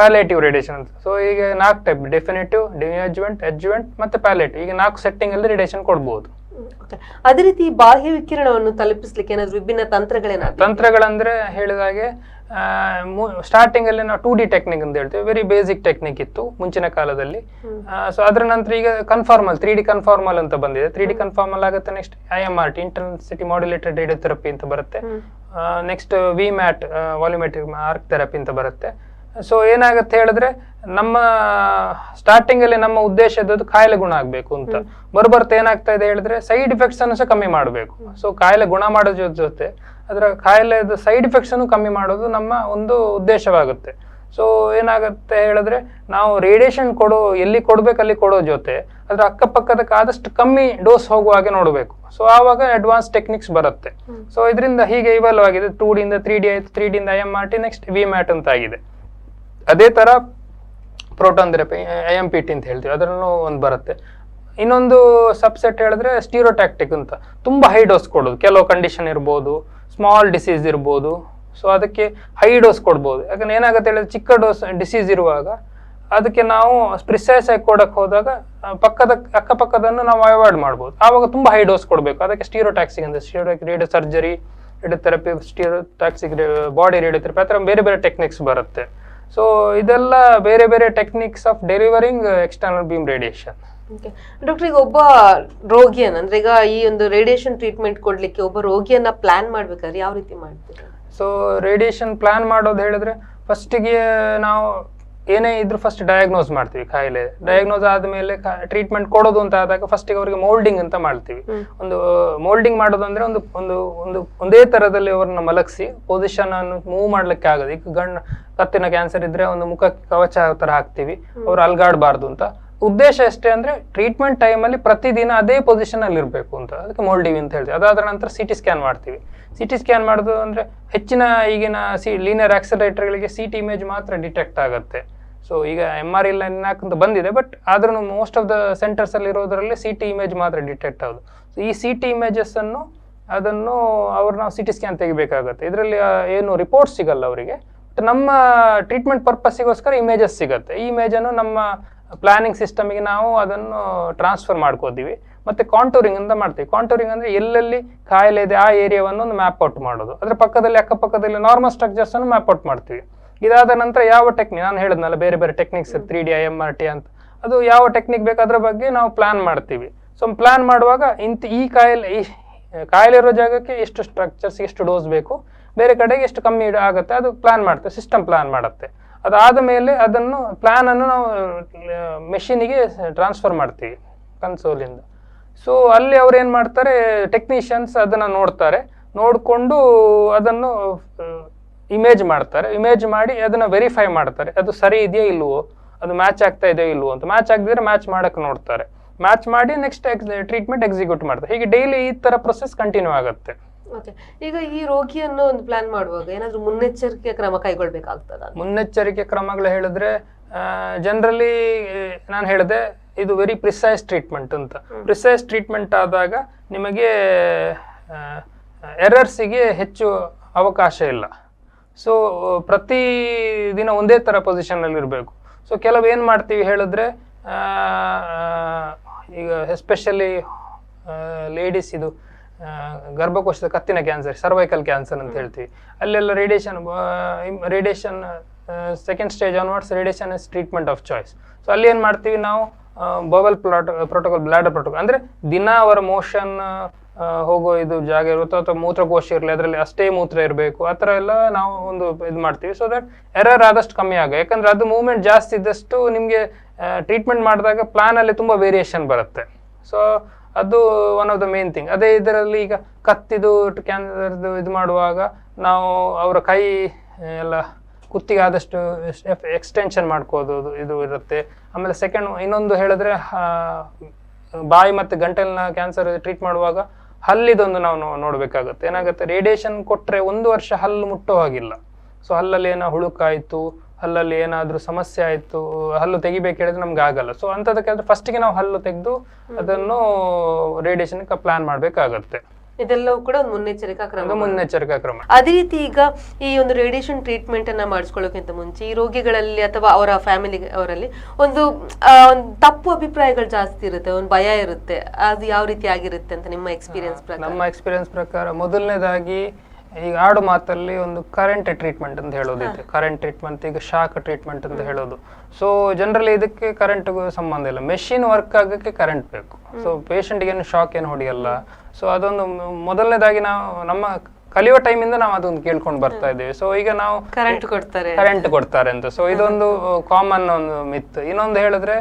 ಪ್ಯಾಲೇಟಿವ್ ರೇಡಿಯೇಷನ್ ಅಂತ. ಸೊ ಈಗ ನಾಲ್ಕು ಟೈಪ್ ಡೆಫಿನೇಟಿವ್ ಡಿಅಜ್ಯುವೆಂಟ್ ಅಜ್ಯುವೆಂಟ್ ಮತ್ತೆ ಪ್ಯಾಲೇಟಿವ್ ಈಗ ನಾಲ್ಕು ಸೆಟ್ಟಿಂಗ್ ಅಲ್ಲಿ ರೇಡಿಯೇಷನ್ ಕೊಡ್ಬೋದು. ಅದೇ ರೀತಿ ಬಾಹ್ಯ ವಿಕಿರಣವನ್ನು ತಲುಪಿಸ್ಲಿಕ್ಕೆ ಏನಾದ್ರು ವಿಭಿನ್ನ ತಂತ್ರಗಳೇನ ತಂತ್ರಗಳಂದ್ರೆ ಹೇಳಿದಾಗೆ ಸ್ಟಾರ್ಟಿಂಗ್ ಅಲ್ಲಿ ನಾವು ಟೂ ಡಿ ಟೆಕ್ನಿಕ್ ಅಂತ ಹೇಳ್ತೀವಿ. ವೆರಿ ಬೇಸಿಕ್ ಟೆಕ್ನಿಕ್ ಇತ್ತು ಮುಂಚಿನ ಕಾಲದಲ್ಲಿ. ಸೊ ಅದರ ನಂತರ ಈಗ ಕನ್ಫಾರ್ಮಲ್ ತ್ರೀ ಡಿ ಕನ್ಫಾರ್ಮಲ್ ಅಂತ ಬಂದಿದೆ. ತ್ರೀ ಡಿ ಕನ್ಫಾರ್ಮಲ್ ಆಗುತ್ತೆ next I M R T intensity modulated radiotherapy ಅಂತ ಬರುತ್ತೆ. Next V mat volumetric arc therapy ಅಂತ ಬರುತ್ತೆ. ಸೊ ಏನಾಗುತ್ತೆ ಹೇಳಿದ್ರೆ ನಮ್ಮ ಸ್ಟಾರ್ಟಿಂಗ್ ಅಲ್ಲಿ ನಮ್ಮ ಉದ್ದೇಶ ಇದ್ದದ್ದು ಕಾಯಿಲೆ ಗುಣ ಆಗ್ಬೇಕು ಅಂತ. ಬರ್ಬರ್ತ ಏನಾಗ್ತಾ ಇದೆ ಹೇಳಿದ್ರೆ ಸೈಡ್ ಇಫೆಕ್ಟ್ಸ್ ಅನ್ನು ಸಹ ಕಮ್ಮಿ ಮಾಡಬೇಕು. ಸೊ ಕಾಯಿಲೆ ಗುಣ ಮಾಡೋ ಜೊತೆ ಅದರ ಕಾಯಿಲೆದ ಸೈಡ್ ಇಫೆಕ್ಟ್ಸ್ ಅನ್ನು ಕಮ್ಮಿ ಮಾಡೋದು ನಮ್ಮ ಒಂದು ಉದ್ದೇಶವಾಗುತ್ತೆ. ಸೊ ಏನಾಗುತ್ತೆ ಹೇಳಿದ್ರೆ ನಾವು ರೇಡಿಯೇಷನ್ ಕೊಡೋ ಎಲ್ಲಿ ಕೊಡ್ಬೇಕು ಅಲ್ಲಿ ಕೊಡೋ ಜೊತೆ ಅದ್ರ ಅಕ್ಕಪಕ್ಕದಕ್ಕೆ ಆದಷ್ಟು ಕಮ್ಮಿ ಡೋಸ್ ಹೋಗುವ ಹಾಗೆ ನೋಡಬೇಕು. ಸೊ ಆವಾಗ ಅಡ್ವಾನ್ಸ್ ಟೆಕ್ನಿಕ್ಸ್ ಬರುತ್ತೆ. ಸೊ ಇದರಿಂದ ಹೀಗೆ ಇವಾಲ್ವ್ ಆಗಿದೆ. ಟೂ ಡಿಯಿಂದ ತ್ರೀ ಡಿ ಆಯ್ತು three ಡಿಯಿಂದ I M R T next V mat ಅಂತ ಆಗಿದೆ. ಅದೇ ತರ proton therapy I M P T ಅಂತ ಹೇಳ್ತೀವಿ. ಅದರಲ್ಲೂ ಒಂದು ಬರುತ್ತೆ. ಇನ್ನೊಂದು ಸಬ್ಸೆಟ್ ಹೇಳಿದ್ರೆ ಸ್ಟೀರೋಟ್ಯಾಕ್ಟಿಕ್ ಅಂತ. ತುಂಬ ಹೈ ಡೋಸ್ ಕೊಡೋದು. ಕೆಲವು ಕಂಡೀಷನ್ ಇರ್ಬೋದು ಸ್ಮಾಲ್ ಡಿಸೀಸ್ ಇರ್ಬೋದು. ಸೊ ಅದಕ್ಕೆ ಹೈ ಡೋಸ್ ಕೊಡ್ಬೋದು. ಯಾಕಂದ್ರೆ ಏನಾಗುತ್ತೆ ಹೇಳಿದ್ರೆ ಚಿಕ್ಕ ಡೋಸ್ ಡಿಸೀಸ್ ಇರುವಾಗ ಅದಕ್ಕೆ ನಾವು ಪ್ರಿಸೈಸ್ ಆಗಿ ಕೊಡಕ್ಕೆ ಹೋದಾಗ ಪಕ್ಕದ ಅಕ್ಕಪಕ್ಕದನ್ನು ನಾವು ಅವಾಯ್ಡ್ ಮಾಡ್ಬೋದು. ಆವಾಗ ತುಂಬ ಹೈ ಡೋಸ್ ಕೊಡಬೇಕು. ಅದಕ್ಕೆ ಸ್ಟೀರೋಟ್ಯಾಕ್ಸಿಕ್ ಅಂತ. Stereo radio surgery radiotherapy stereotactic body radiotherapy ಆ ಥರ ಬೇರೆ ಬೇರೆ ಟೆಕ್ನಿಕ್ಸ್ ಬರುತ್ತೆ. ಸೊ ಇದೆಲ್ಲ ಬೇರೆ ಬೇರೆ techniques of delivering external beam radiation doctor ಈಗ ಒಬ್ಬ ರೋಗಿಯನ್ನ ಅಂದ್ರೆ ಈಗ ಈ ಒಂದು ರೇಡಿಯೇಷನ್ ಟ್ರೀಟ್ಮೆಂಟ್ ಕೊಡ್ಲಿಕ್ಕೆ ಒಬ್ಬ ರೋಗಿಯನ್ನ ಪ್ಲಾನ್ ಮಾಡ್ಬೇಕಾದ್ರೆ ಯಾವ ರೀತಿ ಮಾಡ್ತೀರಾ? ಸೊ ರೇಡಿಯೇಷನ್ ಪ್ಲಾನ್ ಮಾಡೋದು ಹೇಳಿದ್ರೆ ಫಸ್ಟಿಗೆ ನಾವು ಏನೇ ಇದ್ರು ಫಸ್ಟ್ ಡಯಾಗ್ನೋಸ್ ಮಾಡ್ತೀವಿ ಕಾಯಿಲೆ. ಡಯಾಗ್ನೋಸ್ ಆದಮೇಲೆ ಟ್ರೀಟ್ಮೆಂಟ್ ಕೊಡೋದು ಅಂತ ಆದಾಗ ಫಸ್ಟಿಗೆ ಅವರಿಗೆ ಮೋಲ್ಡಿಂಗ್ ಅಂತ ಮಾಡ್ತೀವಿ. ಒಂದು ಮೋಲ್ಡಿಂಗ್ ಮಾಡೋದು ಅಂದ್ರೆ ಒಂದು ಒಂದು ಒಂದು ಒಂದೇ ತರದಲ್ಲಿ ಅವ್ರನ್ನ ಮಲಗಿಸಿ ಪೊಸಿಷನ್ ಅನ್ನು ಮೂವ್ ಮಾಡ್ಲಿಕ್ಕೆ ಆಗದು. ಈಗ ಗಣ್ಣ ಕತ್ತಿನ ಕ್ಯಾನ್ಸರ್ ಇದ್ರೆ ಒಂದು ಮುಖಕ್ಕೆ ಕವಚ ತರ ಹಾಕ್ತಿವಿ. ಅವ್ರು ಅಲ್ಗಾಡಬಾರ್ದು ಅಂತ. ಉದ್ದೇಶ ಎಷ್ಟೇ ಅಂದ್ರೆ ಟ್ರೀಟ್ಮೆಂಟ್ ಟೈಮಲ್ಲಿ ಪ್ರತಿದಿನ ಅದೇ ಪೊಸಿಷನ್ ಅಲ್ಲಿ ಇರಬೇಕು ಅಂತ. ಅದಕ್ಕೆ ಮೋಲ್ಡಿವಿ ಅಂತ ಹೇಳ್ತೀವಿ. ಅದಾದ ನಂತರ ಸಿ ಟಿ ಸ್ಕ್ಯಾನ್ ಮಾಡ್ತೀವಿ. ಸಿ ಟಿ ಸ್ಕ್ಯಾನ್ ಮಾಡೋದು ಅಂದ್ರೆ ಹೆಚ್ಚಿನ ಈಗಿನ ಸಿ ಲೀನಿಯರ್ ಆಕ್ಸಲರೇಟರ್ಗಳಿಗೆ ಸಿ ಟಿ ಇಮೇಜ್ ಮಾತ್ರ ಡಿಟೆಕ್ಟ್ ಆಗುತ್ತೆ. ಸೊ ಈಗ ಎಂ ಆರ್ ಇಲ್ಲ ಅಂತ ಬಂದಿದೆ ಬಟ್ ಆದ್ರೂ ಮೋಸ್ಟ್ ಆಫ್ ದ ಸೆಂಟರ್ಸ್ ಅಲ್ಲಿ ಇರೋದ್ರಲ್ಲಿ ಸಿ ಟಿ ಇಮೇಜ್ ಮಾತ್ರ ಡಿಟೆಕ್ಟ್ ಆಗೋದು ಸೊ ಈ ಸಿ ಟಿ ಇಮೇಜಸ್ ಅನ್ನು, ಅದನ್ನು ಅವ್ರು ನಾವು ಸಿ ಟಿ ಸ್ಕ್ಯಾನ್ ತೆಗಿಬೇಕಾಗುತ್ತೆ. ಇದರಲ್ಲಿ ಏನು ರಿಪೋರ್ಟ್ ಸಿಗಲ್ಲ ಅವರಿಗೆ ಬಟ್ ನಮ್ಮ ಟ್ರೀಟ್ಮೆಂಟ್ ಪರ್ಪಸ್ಸಿಗೋಸ್ಕರ ಇಮೇಜಸ್ ಸಿಗುತ್ತೆ. ಈ ಇಮೇಜನ್ನು ನಮ್ಮ ಪ್ಲಾನಿಂಗ್ ಸಿಸ್ಟಮಿಗೆ ನಾವು ಅದನ್ನು ಟ್ರಾನ್ಸ್ಫರ್ ಮಾಡ್ಕೋತೀವಿ, ಮತ್ತೆ ಕಾಂಟೂರಿಂಗ್ ಅಂತ ಮಾಡ್ತೀವಿ. ಕಾಂಟೂರಿಂಗ್ ಅಂದ್ರೆ ಎಲ್ಲೆಲ್ಲಿ ಕಾಯಿಲೆ ಇದೆ ಆ ಏರಿಯಾವನ್ನು ಒಂದು ಮ್ಯಾಪ್ ಔಟ್ ಮಾಡೋದು. ಅದರ ಪಕ್ಕದಲ್ಲಿ, ಅಕ್ಕಪಕ್ಕದಲ್ಲಿ ನಾರ್ಮಲ್ ಸ್ಟ್ರಕ್ಚರ್ಸ್ ಅನ್ನು ಮ್ಯಾಪ್ ಔಟ್ ಮಾಡ್ತೀವಿ. ಇದಾದ ನಂತರ ಯಾವ ಟೆಕ್ನಿಕ್ ನಾನು ಹೇಳಿದ್ನಲ್ಲ, ಬೇರೆ ಬೇರೆ techniques three D I M R T ಅಂತ. ಅದು ಯಾವ ಟೆಕ್ನಿಕ್ ಬೇಕು ಅದ್ರ ಬಗ್ಗೆ ನಾವು ಪ್ಲಾನ್ ಮಾಡ್ತೀವಿ. ಸೊ ಪ್ಲಾನ್ ಮಾಡುವಾಗ ಇಂತ ಈ ಕಾಯಿಲೆ ಈ ಕಾಯಿಲೆ ಇರೋ ಜಾಗಕ್ಕೆ ಎಷ್ಟು ಸ್ಟ್ರಕ್ಚರ್ಸ್ ಎಷ್ಟು ಡೋಸ್ ಬೇಕು, ಬೇರೆ ಕಡೆಗೆ ಎಷ್ಟು ಕಮ್ಮಿ ಆಗುತ್ತೆ ಅದು ಪ್ಲಾನ್ ಮಾಡುತ್ತೆ ಸಿಸ್ಟಮ್ ಪ್ಲಾನ್ ಮಾಡುತ್ತೆ. ಅದಾದ ಮೇಲೆ ಅದನ್ನು ಪ್ಲಾನ್ ಅನ್ನು ನಾವು ಮೆಷಿನಿಗೆ ಟ್ರಾನ್ಸ್ಫರ್ ಮಾಡ್ತೀವಿ ಕನ್ಸೋಲಿಂದ ಸೊ ಅಲ್ಲಿ ಅವ್ರು ಏನು ಮಾಡ್ತಾರೆ ಟೆಕ್ನಿಷಿಯನ್ಸ್ ಅದನ್ನು ನೋಡ್ತಾರೆ. ನೋಡಿಕೊಂಡು ಅದನ್ನು ಇಮೇಜ್ ಮಾಡ್ತಾರೆ. ಇಮೇಜ್ ಮಾಡಿ ಅದನ್ನ ವೆರಿಫೈ ಮಾಡ್ತಾರೆ. ಅದು ಸರಿ ಇದೆಯೋ ಇಲ್ವೋ? ಅದು ಮ್ಯಾಚ್ ಆಗ್ತಾ ಇದೆಯೋ ಇಲ್ವೋ ಅಂತ. ಮ್ಯಾಚ್ ಆಗದಿದ್ರೆ ಮ್ಯಾಚ್ ಮಾಡಕ್ಕೆ ನೋಡ್ತಾರೆ. ಮ್ಯಾಚ್ ಮಾಡಿ ನೆಕ್ಸ್ಟ್ ಟ್ರೀಟ್ಮೆಂಟ್ ಎಕ್ಸಿಕ್ಯೂಟ್ ಮಾಡ್ತಾರೆ. ಹೀಗೆ ಡೈಲಿ ಈ ತರ ಪ್ರೊಸೆಸ್ ಕಂಟಿನ್ಯೂ ಆಗುತ್ತೆ. ಓಕೆ ಈಗ ಈ ರೋಗಿಯನ್ನು ಒಂದು ಪ್ಲಾನ್ ಮಾಡುವಾಗ ಏನಾದರೂ ಮುನ್ನೆಚ್ಚರಿಕೆ ಕ್ರಮ ಕೈಗೊಳ್ಬೇಕಾಗ್ತದ? ಮುನ್ನೆಚ್ಚರಿಕೆ ಕ್ರಮಗಳು ಹೇಳಿದ್ರೆ ಜನರಲಿ ನಾನು ಹೇಳಿದೆ ಇದು ವೆರಿ ಪ್ರಿಸೈಸ್ ಟ್ರೀಟ್ಮೆಂಟ್ ಅಂತ. ಪ್ರಿಸೈಸ್ ಟ್ರೀಟ್ಮೆಂಟ್ ಆದಾಗ ನಿಮಗೆ ಎರರ್ಸಿಗೆ ಹೆಚ್ಚು ಅವಕಾಶ ಇಲ್ಲ. ಸೊ ಪ್ರತಿ ದಿನ ಒಂದೇ ಥರ ಪೊಸಿಷನಲ್ಲಿ ಇರಬೇಕು. ಸೊ ಕೆಲವು ಏನು ಮಾಡ್ತೀವಿ ಹೇಳಿದ್ರೆ ಈಗ ಎಸ್ಪೆಷಲಿ ಲೇಡೀಸ್ ಇದು ಗರ್ಭಕೋಶದ ಕತ್ತಿನ ಕ್ಯಾನ್ಸರ್ ಸರ್ವೈಕಲ್ ಕ್ಯಾನ್ಸರ್ ಅಂತ ಹೇಳ್ತೀವಿ. ಅಲ್ಲೆಲ್ಲ radiation radiation second stage onwards radiation is treatment of choice so ಅಲ್ಲಿ ಏನು ಮಾಡ್ತೀವಿ ನಾವು bubble plot protocol bladder protocol ಅಂದರೆ ದಿನ ಅವರ ಮೋಷನ್ ಹೋಗೋ ಇದು ಜಾಗ ಇರುತ್ತೋ ಅಥವಾ ಮೂತ್ರಕೋಶ ಇರಲಿ, ಅದರಲ್ಲಿ ಅಷ್ಟೇ ಮೂತ್ರ ಇರಬೇಕು, ಆ ಥರ ಎಲ್ಲ ನಾವು ಒಂದು ಇದು ಮಾಡ್ತೀವಿ. ಸೊ ದಟ್ ಎರರ್ ಆದಷ್ಟು ಕಮ್ಮಿ ಆಗ, ಯಾಕಂದ್ರೆ ಅದು ಮೂವ್ಮೆಂಟ್ ಜಾಸ್ತಿ ಇದ್ದಷ್ಟು ನಿಮಗೆ ಟ್ರೀಟ್ಮೆಂಟ್ ಮಾಡಿದಾಗ ಪ್ಲಾನಲ್ಲಿ ತುಂಬ ವೇರಿಯೇಷನ್ ಬರುತ್ತೆ. ಸೊ ಅದು one of the main thing ಅದೇ ಇದರಲ್ಲಿ ಈಗ ಕತ್ತಿದು ಕ್ಯಾನ್ಸರ್ದು ಇದು ಮಾಡುವಾಗ ನಾವು ಅವರ ಕೈ, ಎಲ್ಲ ಕುತ್ತಿಗೆ ಆದಷ್ಟು ಎಕ್ಸ್ಟೆನ್ಷನ್ ಮಾಡ್ಕೋದು ಇದು ಇರುತ್ತೆ. ಆಮೇಲೆ ಸೆಕೆಂಡ್ ಇನ್ನೊಂದು ಹೇಳಿದ್ರೆ ಬಾಯಿ ಮತ್ತು ಗಂಟಲಿನ ಕ್ಯಾನ್ಸರ್ ಟ್ರೀಟ್ ಮಾಡುವಾಗ ಹಲ್ಲಿದೊಂದು ನಾವು ನೋಡಬೇಕಾಗುತ್ತೆ. ಏನಾಗುತ್ತೆ? ರೇಡಿಯೇಷನ್ ಕೊಟ್ಟರೆ ಒಂದು ವರ್ಷ ಹಲ್ಲು ಮುಟ್ಟೋ ಹಾಗಿಲ್ಲ. ಸೊ ಹಲ್ಲಲ್ಲಿ ಏನೋ ಹುಳುಕಾಯಿತು ಹಲ್ಲಲ್ಲಿ ಏನಾದರೂ ಸಮಸ್ಯೆ ಆಯಿತು ಹಲ್ಲು ತೆಗಿಬೇಕು ಹೇಳಿದ್ರೆ ನಮ್ಗೆ ಆಗಲ್ಲ. ಸೊ ಅಂಥದಕ್ಕೆ ಫಸ್ಟಿಗೆ ನಾವು ಹಲ್ಲು ತೆಗೆದು ಅದನ್ನು ರೇಡಿಯೇಷನ್ಗೆ ಪ್ಲಾನ್ ಮಾಡ್ಬೇಕಾಗತ್ತೆ. ಇದೆಲ್ಲವೂ ಕೂಡ ಒಂದು ಮುನ್ನೆಚ್ಚರಿಕಾ ಕ್ರಮ. ಮುನ್ನೆಚ್ಚರಿಕಾ ಕ್ರಮ. ಅದೇ ರೀತಿ ಈಗ ಈ ಒಂದು ರೇಡಿಯೇಷನ್ ಟ್ರೀಟ್ಮೆಂಟ್ ಅನ್ನ ಮಾಡಿಸ್ಕೊಳ್ಳೋಕ್ಕಿಂತ ಮುಂಚೆ ಈ ರೋಗಿಗಳಲ್ಲಿ ಅಥವಾ ಅವರ ಫ್ಯಾಮಿಲಿ ಅವರಲ್ಲಿ ಒಂದು ಒಂದು ತಪ್ಪು ಅಭಿಪ್ರಾಯಗಳು ಜಾಸ್ತಿ ಇರುತ್ತೆ ಒಂದು ಭಯ ಇರುತ್ತೆ. ಅದು ಯಾವ ರೀತಿ ಆಗಿರುತ್ತೆ ಅಂತ ನಿಮ್ಮ ಎಕ್ಸ್ಪೀರಿಯನ್ಸ್ ಪ್ರಕಾರ? ನಮ್ಮ ಎಕ್ಸ್ಪೀರಿಯನ್ಸ್ ಪ್ರಕಾರ ಮೊದಲನೇದಾಗಿ ಈಗ ಆಡು ಮಾತಲ್ಲಿ ಒಂದು ಕರೆಂಟ್ ಟ್ರೀಟ್ಮೆಂಟ್ ಅಂತ ಹೇಳೋದಿದೆ ಕರೆಂಟ್ ಟ್ರೀಟ್ಮೆಂಟ್ ಈಗ ಶಾಕ್ ಟ್ರೀಟ್ಮೆಂಟ್ ಅಂತ ಹೇಳೋದು. ಸೊ ಜನರಲಿ ಇದಕ್ಕೆ ಕರೆಂಟ್ಗೂ ಸಂಬಂಧ ಇಲ್ಲ. ಮೆಷಿನ್ ವರ್ಕ್ ಆಗಕ್ಕೆ ಕರೆಂಟ್ ಬೇಕು. ಸೊ ಪೇಷಂಟ್ಗೆ ಏನು ಶಾಕ್ ಏನು ಹೊಡೆಯಲ್ಲ. ಸೊ ಅದೊಂದು ಮೊದಲನೇದಾಗಿ ನಾವು ನಮ್ಮ ಕಲಿಯುವ ಟೈಮಿಂದ ನಾವು ಅದೊಂದು ಕೇಳ್ಕೊಂಡು ಬರ್ತಾ ಇದ್ದೇವೆ. ಸೊ ಈಗ ನಾವು ಕರೆಂಟ್ ಕೊಡ್ತಾರೆ ಕರೆಂಟ್ ಕೊಡ್ತಾರೆ ಅಂತ. ಸೊ ಇದೊಂದು ಕಾಮನ್ ಒಂದು ಮಿತ್ ಇನ್ನೊಂದು ಹೇಳಿದ್ರೆ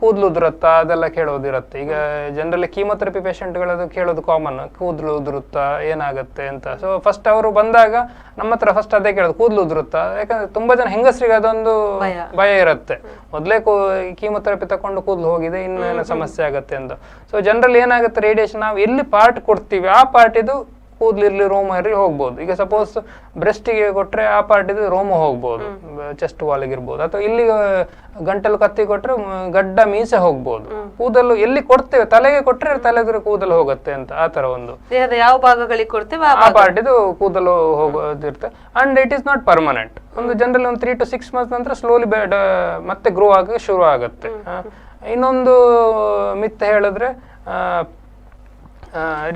ಕೂದ್ಲು ಉದುರುತ್ತಾ ಅದೆಲ್ಲ ಕೇಳೋದಿರುತ್ತೆ. ಈಗ ಜನರಲಿ ಕೀಮೊಥೆರಪಿ ಪೇಷಂಟ್ಗಳದು ಕೇಳೋದು ಕಾಮನ್ ಕೂದಲು ಉದುರುತ್ತಾ ಏನಾಗುತ್ತೆ ಅಂತ. ಸೊ ಫಸ್ಟ್ ಅವರು ಬಂದಾಗ ನಮ್ಮ ಹತ್ರ ಫಸ್ಟ್ ಅದೇ ಕೇಳೋದು ಕೂದಲು ಉದುರುತ್ತಾ ಯಾಕಂದ್ರೆ ತುಂಬಾ ಜನ ಹೆಂಗಸರಿಗೆ ಅದೊಂದು ಭಯ. ಭಯ ಇರುತ್ತೆ. ಮೊದಲೇ ಕೀಮೊಥೆರಪಿ ತಕೊಂಡು ಕೂದಲು ಹೋಗಿದೆ ಇನ್ನೇನು ಸಮಸ್ಯೆ ಆಗುತ್ತೆ ಅಂತ ಸೊ ಜನರಲಿ ಏನಾಗುತ್ತೆ ರೇಡಿಯೇಷನ್ ನಾವು ಎಲ್ಲಿ ಪಾರ್ಟ್ ಕೊಡ್ತೀವಿ ಆ ಪಾರ್ಟ್ ಇದು ಕೂದಲಿರ್ಲಿ ರೋಮ ಇರಲಿ ಹೋಗ್ಬೋದು. ಈಗ ಸಪೋಸ್ ಬ್ರೆಸ್ಟಿಗೆ ಕೊಟ್ರೆ ಆ ಪಾರ್ಟ್ ಇದು ರೋಮ ಹೋಗ್ಬೋದು. ಚೆಸ್ಟ್ ವಾಲಿಗೆ ಇರ್ಬೋದು. ಅಥವಾ ಇಲ್ಲಿ ಗಂಟಲು ಕತ್ತಿ ಕೊಟ್ರೆ ಗಡ್ಡ ಮೀಸೆ ಹೋಗ್ಬೋದು. ಕೂದಲು ಎಲ್ಲಿ ಕೊಡ್ತೇವೆ? ತಲೆಗೆ ಕೊಟ್ರೆ ತಲೆದ್ರೆ ಕೂದಲು ಹೋಗುತ್ತೆ ಅಂತ ಆ ತರ ಒಂದು. ದೇಹದ ಯಾವ ಭಾಗಗಳಿಗೆ ಕೊಡ್ತೇವೆ? ಆ ಪಾರ್ಟಿದು ಕೂದಲು ಹೋಗೋದಿರುತ್ತೆ and it is not permanent ಒಂದು ಜನರಲ್ ಒಂದು ತ್ರೀ ಟು ಸಿಕ್ಸ್ ಮಂತ್ಸ್ ನಂತರ ಸ್ಲೋಲಿ ಮತ್ತೆ ಗ್ರೋ ಆಗಿ ಶುರು ಆಗುತ್ತೆ ಇನ್ನೊಂದು ಮಿತ್ ಹೇಳಿದ್ರೆ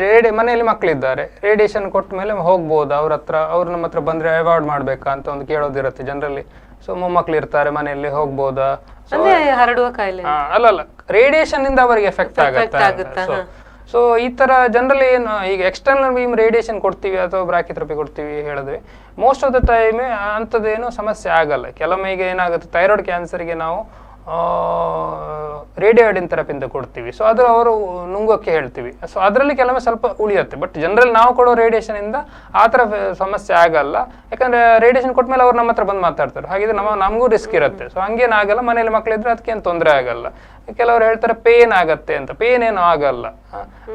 ರೇಡಿ ಮನೆಯಲ್ಲಿ ಮಕ್ಕಳಿದ್ದಾರೆ ರೇಡಿಯೇಷನ್ ಕೊಟ್ಟ ಮೇಲೆ ಹೋಗ್ಬೋದು. ಅವ್ರ ಹತ್ರ ಅವ್ರು ನಮ್ಮ ಹತ್ರ ಬಂದ್ರೆ ಅವಾಯ್ಡ್ ಮಾಡಬೇಕಾ ಅಂತ ಒಂದು ಕೇಳೋದಿರುತ್ತೆ ಜನರಲ್ಲಿ. ಸೊ ಮೊಮ್ಮಕ್ಳು ಇರ್ತಾರೆ ಮನೆಯಲ್ಲಿ ಹೋಗ್ಬೋದಾ? ಹರಡುವ ಕಾಯಿಲೆ. ಅಲ್ಲ ಅಲ್ಲ. ರೇಡಿಯೇಷನ್ ಇಂದ ಅವರಿಗೆ ಎಫೆಕ್ಟ್ ಆಗುತ್ತೆ? ಸೊ ಈ ತರ ಜನರಲಿ ಏನು ಈಗ ಎಕ್ಸ್ಟರ್ನಲ್ ಬೀಮ್ ರೇಡಿಯೇಷನ್ ಕೊಡ್ತೀವಿ ಅಥವಾ ಬ್ರಾಕಿಥೆರಪಿ ಕೊಡ್ತೀವಿ ಹೇಳಿದ್ವಿ. ಮೋಸ್ಟ್ ಆಫ್ ದ ಟೈಮ್ ಅಂಥದ್ದೇನು ಸಮಸ್ಯೆ ಆಗಲ್ಲ. ಕೆಲವೊಮ್ಮೆ ಈಗ ಏನಾಗುತ್ತೆ ಥೈರಾಯ್ಡ್ ಕ್ಯಾನ್ಸರ್ಗೆ ನಾವು ರೇಡಿಯೋಡಿನ್ ಥೆರಪಿ ಕೊಡ್ತೀವಿ. ಸೊ ಅದು ಅವರು ನುಂಗೋಕ್ಕೆ ಹೇಳ್ತೀವಿ. ಸೊ ಅದರಲ್ಲಿ ಕೆಲವೊಮ್ಮೆ ಸ್ವಲ್ಪ ಉಳಿಯುತ್ತೆ. ಬಟ್ ಜನರಲ್ ನಾವು ಕೊಡೋ ರೇಡಿಯೇಷನಿಂದ ಆ ಥರ ಸಮಸ್ಯೆ ಆಗಲ್ಲ. ಯಾಕಂದರೆ ರೇಡಿಯೇಷನ್ ಕೊಟ್ಮೇಲೆ ಅವ್ರು ನಮ್ಮ ಹತ್ರ ಬಂದು ಮಾತಾಡ್ತಾರೆ. ಹಾಗಿದ್ರೆ ನಮ್ಮ, ನಮಗೂ ರಿಸ್ಕ್ ಇರುತ್ತೆ. ಸೊ ಹಂಗೇನು ಆಗಲ್ಲ. ಮನೇಲಿ ಮಕ್ಕಳಿದ್ರೆ ಅದಕ್ಕೇನು ತೊಂದರೆ ಆಗಲ್ಲ. ಕೆಲವರು ಹೇಳ್ತಾರೆ ಪೇನ್ ಆಗತ್ತೆ ಅಂತ. ಪೇನ್ ಏನು ಆಗಲ್ಲ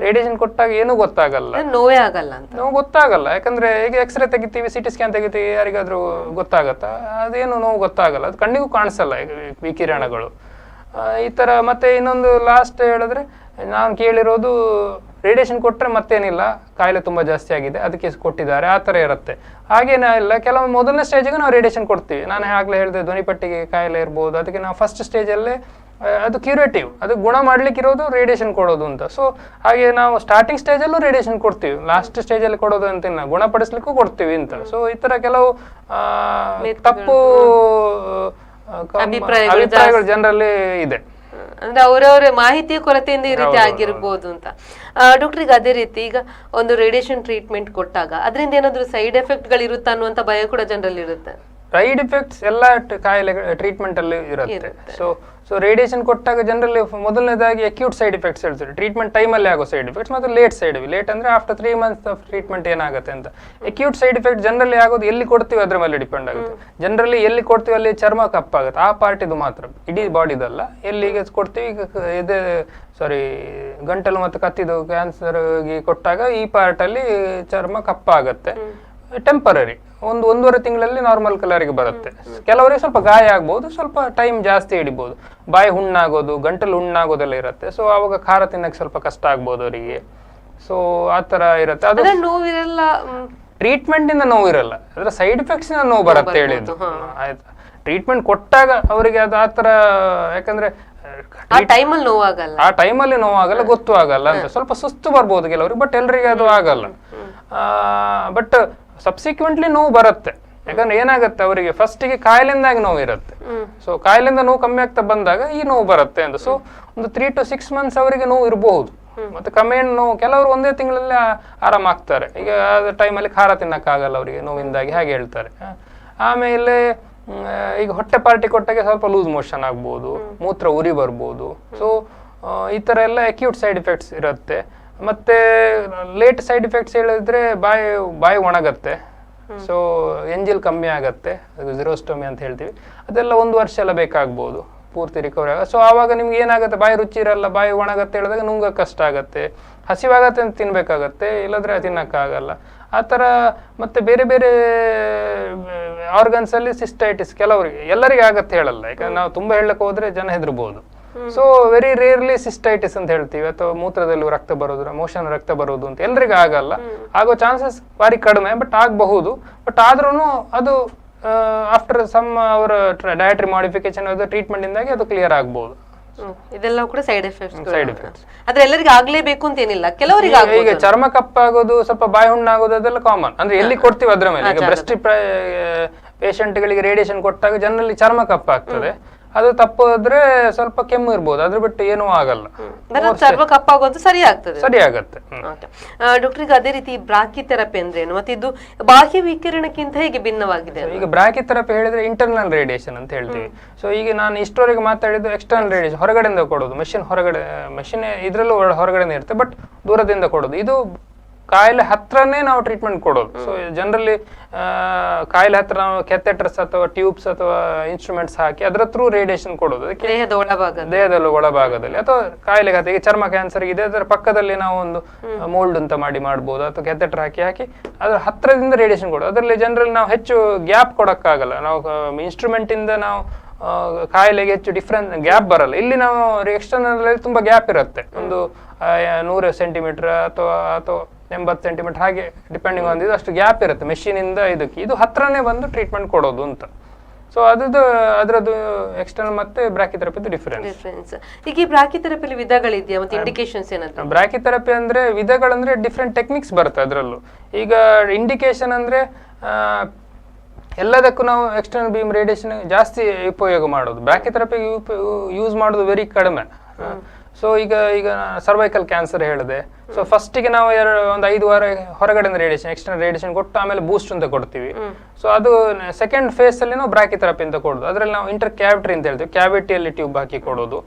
ರೇಡಿಯೇಷನ್ ಕೊಟ್ಟಾಗ ಏನೂ ಗೊತ್ತಾಗಲ್ಲ. ನೋವೇ ಆಗಲ್ಲ ಅಂತ. ನೋವು ಗೊತ್ತಾಗಲ್ಲ. ಯಾಕಂದ್ರೆ ಈಗ ಎಕ್ಸ್ರೇ ತೆಗಿತೀವಿ ಸಿ ಟಿ ಸ್ಕ್ಯಾನ್ ತೆಗಿತೀವಿ ಯಾರಿಗಾದ್ರೂ ಗೊತ್ತಾಗತ್ತಾ? ಅದೇನು ನೋವು ಗೊತ್ತಾಗಲ್ಲ. ಅದು ಕಣ್ಣಿಗೂ ಕಾಣಿಸಲ್ಲ ವಿಕಿರಣಗಳು. ಈ ತರ ಮತ್ತೆ ಇನ್ನೊಂದು ಲಾಸ್ಟ್ ಹೇಳಿದ್ರೆ ನಾನು ಕೇಳಿರೋದು ರೇಡಿಯೇಷನ್ ಕೊಟ್ಟರೆ ಮತ್ತೇನಿಲ್ಲ. ಕಾಯಿಲೆ ತುಂಬಾ ಜಾಸ್ತಿ ಆಗಿದೆ ಅದಕ್ಕೆ ಕೊಟ್ಟಿದ್ದಾರೆ. ಆ ಥರ ಇರುತ್ತೆ. ಹಾಗೇನೇ ಇಲ್ಲ. ಕೆಲವು ಮೊದಲನೇ ಸ್ಟೇಜಿಗೆ ನಾವು ರೇಡಿಯೇಷನ್ ಕೊಡ್ತೀವಿ. ನಾನು ಆಗ್ಲೇ ಹೇಳಿದೆ ಧ್ವನಿಪಟ್ಟಿಗೆ ಕಾಯಿಲೆ ಇರ್ಬೋದು. ಅದಕ್ಕೆ ನಾವು ಫಸ್ಟ್ ಸ್ಟೇಜಲ್ಲೇ ಅದು ಕ್ಯೂರೇಟಿವ್ ಅದು ಗುಣ ಮಾಡ್ಲಿಕ್ಕೆ ಇರೋದು ರೇಡಿಯೇಷನ್ ಕೊಡೋದು ಅಂತ. ಸೊ ಹಾಗೆ ನಾವು ಸ್ಟಾರ್ಟಿಂಗ್ ಸ್ಟೇಜಲ್ಲೂ ರೇಡಿಯೇಷನ್ ಕೊಡ್ತೀವಿ. ಲಾಸ್ಟ್ ಸ್ಟೇಜಲ್ಲಿ ಕೊಡೋದು ಅಂತಿಲ್ಲ. ಗುಣಪಡಿಸ್ಲಿಕ್ಕೂ ಕೊಡ್ತೀವಿ ಅಂತ. ಸೊ ಈ ತರ ಕೆಲವು ತಪ್ಪು ಅಭಿಪ್ರಾಯಗಳು ಜನರಲ್ಲಿ ಇದೆ. ಅಂದ್ರೆ ಅವರವರ ಮಾಹಿತಿಯ ಕೊರತೆಯಿಂದ ಈ ರೀತಿ ಆಗಿರ್ಬೋದು ಅಂತ. ಡಾಕ್ಟರ್ ಈಗ ಅದೇ ರೀತಿ ಈಗ ಒಂದು ರೇಡಿಯೇಷನ್ ಟ್ರೀಟ್ಮೆಂಟ್ ಕೊಟ್ಟಾಗ ಅದರಿಂದ ಏನಾದ್ರು ಸೈಡ್ ಎಫೆಕ್ಟ್ಗಳು ಇರುತ್ತಾ ಅನ್ನುವಂತ ಭಯ ಕೂಡ ಜನರಲ್ಲಿ ಇರುತ್ತೆ ಸೈಡ್ ಎಫೆಕ್ಟ್ಸ್ ಎಲ್ಲ ಕಾಯಿಲೆ ಟ್ರೀಟ್ಮೆಂಟ್ ಅಲ್ಲಿ ಇರುತ್ತೆ. ಸೊ ಸೊ ರೇಡಿಯೇಷನ್ ಕೊಟ್ಟಾಗ ಜನರಲ್ಲಿ ಮೊದಲನೇದಾಗಿ ಅಕ್ಯೂಟ್ ಸೈಡ್ ಎಫೆಕ್ಟ್ಸ್ ಹೇಳ್ತಾರೆ ಟ್ರೀಟ್ಮೆಂಟ್ ಟೈಮಲ್ಲಿ ಆಗೋ ಸೈಡ್ ಎಫೆಕ್ಟ್ಸ್ ಮತ್ತು ಲೇಟ್ ಸೈಡ್ ಲೇಟ್ ಅಂದ್ರೆ after three months of treatment ಏನಾಗುತ್ತೆ ಅಂತ. ಅಕ್ಯೂಟ್ ಸೈಡ್ ಎಫೆಕ್ಟ್ ಜನರಲಿ ಆಗೋದು ಎಲ್ಲಿ ಕೊಡ್ತೀವಿ ಅದ್ರ ಮೇಲೆ ಡಿಪೆಂಡ್ ಆಗುತ್ತೆ. ಜನರಲಿ ಎಲ್ಲಿ ಕೊಡ್ತೀವಿ ಅಲ್ಲಿ ಚರ್ಮ ಕಪ್ಪಾಗುತ್ತೆ. ಆ ಪಾರ್ಟ್ ಇದು ಮಾತ್ರ. ಇಡೀ ಬಾಡಿದಲ್ಲ ಎಲ್ಲಿಗೆ ಕೊಡ್ತೀವಿ ಈಗ ಇದು ಸಾರಿ ಗಂಟಲು ಮತ್ತು ಕತ್ತಿದು ಕ್ಯಾನ್ಸರ್ಗೆ ಕೊಟ್ಟಾಗ ಈ ಪಾರ್ಟಲ್ಲಿ ಅಲ್ಲಿ ಚರ್ಮ ಕಪ್ಪಾಗುತ್ತೆ. ಟೆಂಪರರಿ ಒಂದು ಒಂದೂವರೆ ತಿಂಗಳಲ್ಲಿ ನಾರ್ಮಲ್ ಕಲರಿಗೆ ಬರುತ್ತೆ. ಕೆಲವರಿಗೆ ಸ್ವಲ್ಪ ಗಾಯ ಆಗ್ಬೋದು ಸ್ವಲ್ಪ ಟೈಮ್ ಜಾಸ್ತಿ ಹಿಡಿಬೋದು. ಬಾಯಿ ಹುಣ್ಣಾಗೋದು ಗಂಟಲು ಹುಣ್ಣಾಗೋದೆಲ್ಲ ಇರುತ್ತೆ. ಸೊ ಆವಾಗ ಖಾರ ತಿನ್ನಕ್ಕೆ ಸ್ವಲ್ಪ ಕಷ್ಟ ಆಗ್ಬೋದು ಅವರಿಗೆ. ಸೊ ಆ ಥರ ಇರುತ್ತೆ. ಅದು ನೋವಿರಲ್ಲ ಟ್ರೀಟ್ಮೆಂಟ್ ಇಂದ ನೋವು ಇರಲ್ಲ ಅದರ ಸೈಡ್ ಎಫೆಕ್ಟ್ಸ್ ನೋವು ಬರುತ್ತೆ ಹೇಳಿದ್ದು. ಆಯ್ತಾ. ಟ್ರೀಟ್ಮೆಂಟ್ ಕೊಟ್ಟಾಗ ಅವರಿಗೆ ಅದು ಆ ಥರ ಯಾಕಂದ್ರೆ ಆ ಟೈಮಲ್ಲಿ ನೋವಾಗಲ್ಲ. ಆ ಟೈಮಲ್ಲಿ ನೋವಾಗಲ್ಲ ಗೊತ್ತು ಆಗಲ್ಲ ಅಂತ. ಸ್ವಲ್ಪ ಸುಸ್ತು ಬರ್ಬೋದು ಕೆಲವರಿಗೆ ಬಟ್ ಎಲ್ರಿಗೆ ಅದು ಆಗಲ್ಲ. ಬಟ್ ಸಬ್ಸಿಕ್ವೆಂಟ್ಲಿ ನೋವು ಬರುತ್ತೆ. ಯಾಕಂದ್ರೆ ಏನಾಗುತ್ತೆ ಅವರಿಗೆ? ಫಸ್ಟಿಗೆ ಕಾಯಿಲೆಯಿಂದಾಗಿ ನೋವು ಇರುತ್ತೆ. ಸೊ ಕಾಯಿಲೆಯಿಂದ ನೋವು ಕಮ್ಮಿ ಆಗ್ತಾ ಬಂದಾಗ ಈ ನೋವು ಬರುತ್ತೆ ಅಂತ. ಸೊ ಒಂದು ತ್ರೀ ಟು ಸಿಕ್ಸ್ ಮಂತ್ಸ್ ಅವರಿಗೆ ನೋವು ಇರಬಹುದು ಮತ್ತೆ ಕಮೆಂಟ್ ನೋವು ಕೆಲವರು ಒಂದೇ ತಿಂಗಳಲ್ಲಿ ಆರಾಮಾಗ್ತಾರೆ ಆಗ್ತಾರೆ. ಈಗ ಟೈಮಲ್ಲಿ ಖಾರ ತಿನ್ನಕ್ಕಾಗಲ್ಲ ಅವರಿಗೆ ನೋವಿಂದಾಗಿ ಹಾಗೆ ಹೇಳ್ತಾರೆ. ಆಮೇಲೆ ಈಗ ಹೊಟ್ಟೆ ಪಾರ್ಟಿ ಕೊಟ್ಟಾಗ ಸ್ವಲ್ಪ ಲೂಸ್ ಮೋಷನ್ ಆಗ್ಬೋದು. ಮೂತ್ರ ಉರಿ ಬರ್ಬೋದು. ಸೊ ಈ ಥರ ಎಲ್ಲ ಅಕ್ಯೂಟ್ ಸೈಡ್ ಎಫೆಕ್ಟ್ಸ್ ಇರುತ್ತೆ. ಮತ್ತೆ ಲೇಟ್ ಸೈಡ್ ಎಫೆಕ್ಟ್ಸ್ ಹೇಳಿದ್ರೆ ಬಾಯಿ ಬಾಯಿ ಒಣಗತ್ತೆ. ಸೊ ಎಂಜಿಲ್ ಕಮ್ಮಿ ಆಗತ್ತೆ. ಜಿರೋಸ್ಟೋಮಿ ಅಂತ ಹೇಳ್ತೀವಿ. ಅದೆಲ್ಲ ಒಂದು ವರ್ಷ ಎಲ್ಲ ಬೇಕಾಗ್ಬೋದು ಪೂರ್ತಿ ರಿಕವರಿ ಆಗ. ಸೊ ಆವಾಗ ನಿಮ್ಗೆ ಏನಾಗುತ್ತೆ? ಬಾಯಿ ರುಚಿ ಇರಲ್ಲ ಬಾಯಿ ಒಣಗತ್ತೆ ಹೇಳಿದಾಗ ನುಂಗ ಕಷ್ಟ ಆಗತ್ತೆ. ಹಸಿವಾಗತ್ತೆ ಅಂತ ತಿನ್ಬೇಕಾಗತ್ತೆ ಇಲ್ಲದ್ರೆ ತಿನ್ನಕ್ಕಾಗಲ್ಲ. ಆ ಥರ ಮತ್ತೆ ಬೇರೆ ಬೇರೆ ಆರ್ಗನ್ಸಲ್ಲಿ ಸಿಸ್ಟೈಟಿಸ್ ಕೆಲವರಿಗೆ ಎಲ್ಲರಿಗೆ ಆಗತ್ತೆ ಹೇಳಲ್ಲ. ಯಾಕಂದ್ರೆ ನಾವು ತುಂಬ ಹೇಳಕ್ಕೆ ಹೋದ್ರೆ ಜನ ಹೆದರ್ಬೋದು. ಸೊ ವೆರಿ ರೇರ್ಲಿ ಸಿಸ್ಟೈಟಿಸ್ ಅಂತ ಹೇಳ್ತೀವಿ. ಅಥವಾ ಮೂತ್ರದಲ್ಲಿ ರಕ್ತ ಬರೋದು ಮೋಷನ್ ರಕ್ತ ಬರೋದು ಅಂತ. ಎಲ್ರಿಗೂ ಆಗಲ್ಲ. ಆಗೋ ಚಾನ್ಸಸ್ ಭಾರಿ ಕಡಿಮೆ ಬಟ್ ಆಗಬಹುದು. ಬಟ್ ಆದ್ರೂ ಅದು ಆಫ್ಟರ್ ಸಮ್ ಅವರ ಡಯಟ್ರಿ ಮಾಡಿಫಿಕೇಶನ್ ಟ್ರೀಟ್ಮೆಂಟ್ ಇಂದಾಗಿ ಅದು ಕ್ಲಿಯರ್ ಆಗ್ಬಹುದು. ಹ್ಮ್. ಇದೆಲ್ಲ ಕೂಡ ಸೈಡ್ ಎಫೆಕ್ಟ್ಸ್ ಸೈಡ್ ಎಫೆಕ್ಟ್ಸ್ ಆದ್ರೆ ಎಲ್ಲರಿಗೂ ಆಗ್ಲೇಬೇಕು ಅಂತ ಏನಿಲ್ಲ. ಕೆಲವರಿಗೆ ಈಗ ಆಗ್ಬೋದು ಚರ್ಮ ಕಪ್ಪಾಗೋದು ಸ್ವಲ್ಪ ಬಾಯಿ ಹುಣ್ಣಾಗೋದು ಅದೆಲ್ಲ ಕಾಮನ್ ಅಂದ್ರೆ ಎಲ್ಲಿ ಕೊಡ್ತೀವಿ ಅದ್ರ ಮೇಲೆ. ಈಗ ಬ್ರೆಸ್ಟ್ ಗಳಿಗೆ ರೇಡಿಯೇಷನ್ ಕೊಟ್ಟಾಗ ಜನರಲ್ಲಿ ಚರ್ಮ ಕಪ್ಪಾಗ್ತದೆ. ಅದು ತಪ್ಪಿದ್ರೆ ಸ್ವಲ್ಪ ಕೆಮ್ಮು ಇರ್ಬೋದು. ಅದ್ರ ಬಿಟ್ಟು ಏನೂ ಆಗಲ್ಲ. ಚರ್ಮ ಕಪ್ಪಾಗೋದು ಸರಿ ಆಗ್ತದೆ. ಸರಿ ಆಗತ್ತೆ. ಡಾಕ್ಟರ್ ಈಗ ಅದೇ ರೀತಿ ಬ್ರಾಕಿ ಥೆರಪಿ ಅಂದ್ರೆ ಏನು? ಮತ್ತೆ ಇದು ಬಾಹ್ಯ ವಿಕಿರಣಕ್ಕಿಂತ ಹೇಗೆ ಭಿನ್ನವಾಗಿದೆ ಈಗ ಬ್ರಾಕಿ ಥೆರಪಿ ಹೇಳಿದ್ರೆ ಇಂಟರ್ನಲ್ ರೇಡಿಯೇಷನ್ ಅಂತ ಹೇಳ್ತೀವಿ. ಸೊ ಈಗ ನಾನು ಇಷ್ಟವರೆಗೆ ಮಾತಾಡಿದ್ದು ಎಕ್ಸ್ಟರ್ನಲ್ ರೇಡಿಯೇಷನ್ ಹೊರಗಡೆಯಿಂದ ಕೊಡೋದು. ಮೆಷಿನ್ ಹೊರಗಡೆ ಮೆಷಿನ್ ಇದ್ರಲ್ಲೂ ಹೊರಗಡೆನೇ ಇರುತ್ತೆ ಬಟ್ ದೂರದಿಂದ ಕೊಡೋದು. ಇದು ಕಾಯಿಲೆ ಹತ್ರನೇ ನಾವು ಟ್ರೀಟ್ಮೆಂಟ್ ಕೊಡೋದು. ಸೊ ಜನರಲಿ ಕಾಯಿಲೆ ಹತ್ರ ನಾವು ಕೆಥೆಟರ್ಸ್ ಅಥವಾ ಟ್ಯೂಬ್ಸ್ ಅಥವಾ ಇನ್ಸ್ಟ್ರೂಮೆಂಟ್ಸ್ ಹಾಕಿ ಅದರ ಥ್ರೂ ರೇಡಿಯೇಷನ್ ಕೊಡೋದು. ಅದಕ್ಕೆ ದೇಹದ ಒಳಭಾಗ ದೇಹದಲ್ಲಿ ಒಳಭಾಗದಲ್ಲಿ. ಅಥವಾ ಕಾಯಿಲೆ ಈಗ ಚರ್ಮ ಕ್ಯಾನ್ಸರ್ ಇದೆ ಅದರ ಪಕ್ಕದಲ್ಲಿ ನಾವು ಒಂದು ಮೋಲ್ಡ್ ಅಂತ ಮಾಡಿ ಮಾಡ್ಬೋದು. ಅಥವಾ ಕೆಥೆಟರ್ ಹಾಕಿ ಹಾಕಿ ಅದ್ರ ಹತ್ರದಿಂದ ರೇಡಿಯೇಷನ್ ಕೊಡೋದು. ಅದರಲ್ಲಿ ಜನರಲ್ ನಾವು ಹೆಚ್ಚು ಗ್ಯಾಪ್ ಕೊಡೋಕ್ಕಾಗಲ್ಲ. ನಾವು ಇನ್ಸ್ಟ್ರೂಮೆಂಟ್ ಇಂದ ನಾವು ಕಾಯಿಲೆಗೆ ಹೆಚ್ಚು ಡಿಫ್ರೆನ್ಸ್ ಗ್ಯಾಪ್ ಬರಲ್ಲ. ಇಲ್ಲಿ ನಾವು ಎಕ್ಸ್ಟರ್ನಲ್ ತುಂಬಾ ಗ್ಯಾಪ್ ಇರುತ್ತೆ. ಒಂದು ನೂರು ಸೆಂಟಿಮೀಟರ್ ಅಥವಾ ಅಥವಾ ಎಂಬತ್ತು ಸೆಂಟಿಮೀಟರ್ ಹಾಗೆ ಡಿಪೆಂಡಿಂಗ್ ಆನ್ ಇದು ಅಷ್ಟು ಗ್ಯಾಪ್ ಇರುತ್ತೆ. ಮೆಷಿನಿಂದ ಇಂದ ಇದಕ್ಕೆ. ಇದು ಹತ್ರನೇ ಬಂದು ಟ್ರೀಟ್ಮೆಂಟ್ ಕೊಡೋದು ಅಂತ. ಸೊ ಅದ್ರದ್ದು ಅದರದ್ದು ಎಕ್ಸ್ಟರ್ನಲ್ ಮತ್ತೆ ಬ್ರಾಕಿ ಥೆರಪಿ ಡಿಫರೆನ್ಸ್ ಡಿಫ್ರೆನ್ಸ್ ಈಗ ಈ ಬ್ರಾಕಿ ಥೆರಪಿಲಿ ವಿಧಗಳಿದೆಯಾ? ಮತ್ತೆ ಇಂಡಿಕೇಶನ್ಸ್ ಏನಾದರೂ ಬ್ರಾಕಿ ಥೆರಪಿ ಅಂದ್ರೆ ವಿಧಗಳಂದ್ರೆ ಡಿಫ್ರೆಂಟ್ ಟೆಕ್ನಿಕ್ಸ್ ಬರುತ್ತೆ ಅದರಲ್ಲೂ ಈಗ ಇಂಡಿಕೇಶನ್ ಅಂದ್ರೆ ಎಲ್ಲದಕ್ಕೂ ನಾವು ಎಕ್ಸ್ಟರ್ನಲ್ ಬೀಮ್ ರೇಡಿಯೇಷನ್ ಜಾಸ್ತಿ ಉಪಯೋಗ ಮಾಡೋದು. ಬ್ರಾಕಿ ಥೆರಪಿಗೆ ಯೂಸ್ ಮಾಡೋದು ವೆರಿ ಕಡಿಮೆ. ಸೊ ಈಗ ಈಗ ಸರ್ವೈಕಲ್ ಕ್ಯಾನ್ಸರ್ ಹೇಳಿದೆ. ಸೊ ಫಸ್ಟಿಗೆ ನಾವು ಎರಡು ಒಂದು ಐದು ವಾರ ಹೊರಗಡೆಯಿಂದ ರೇಡಿಯೇಷನ್ ಎಕ್ಸ್ಟರ್ನಲ್ ರೇಡಿಯೇಷನ್ ಕೊಟ್ಟು ಆಮೇಲೆ ಬೂಸ್ಟ್ ಅಂತ ಕೊಡ್ತೀವಿ. ಸೊ ಅದು ಸೆಕೆಂಡ್ ಫೇಸ್ ಅಲ್ಲಿ ನಾವು ಬ್ರಾಕಿಥೆರಪಿ ಅಂತ ಕೊಡೋದು. ಅದರಲ್ಲಿ ನಾವು ಇಂಟರ್ ಕ್ಯಾವಿಟ್ರಿ ಅಂತ ಹೇಳ್ತೀವಿ. ಕ್ಯಾವಿಟಿಯಲ್ಲಿ ಟ್ಯೂಬ್ ಹಾಕಿ ಕೊಡೋದು.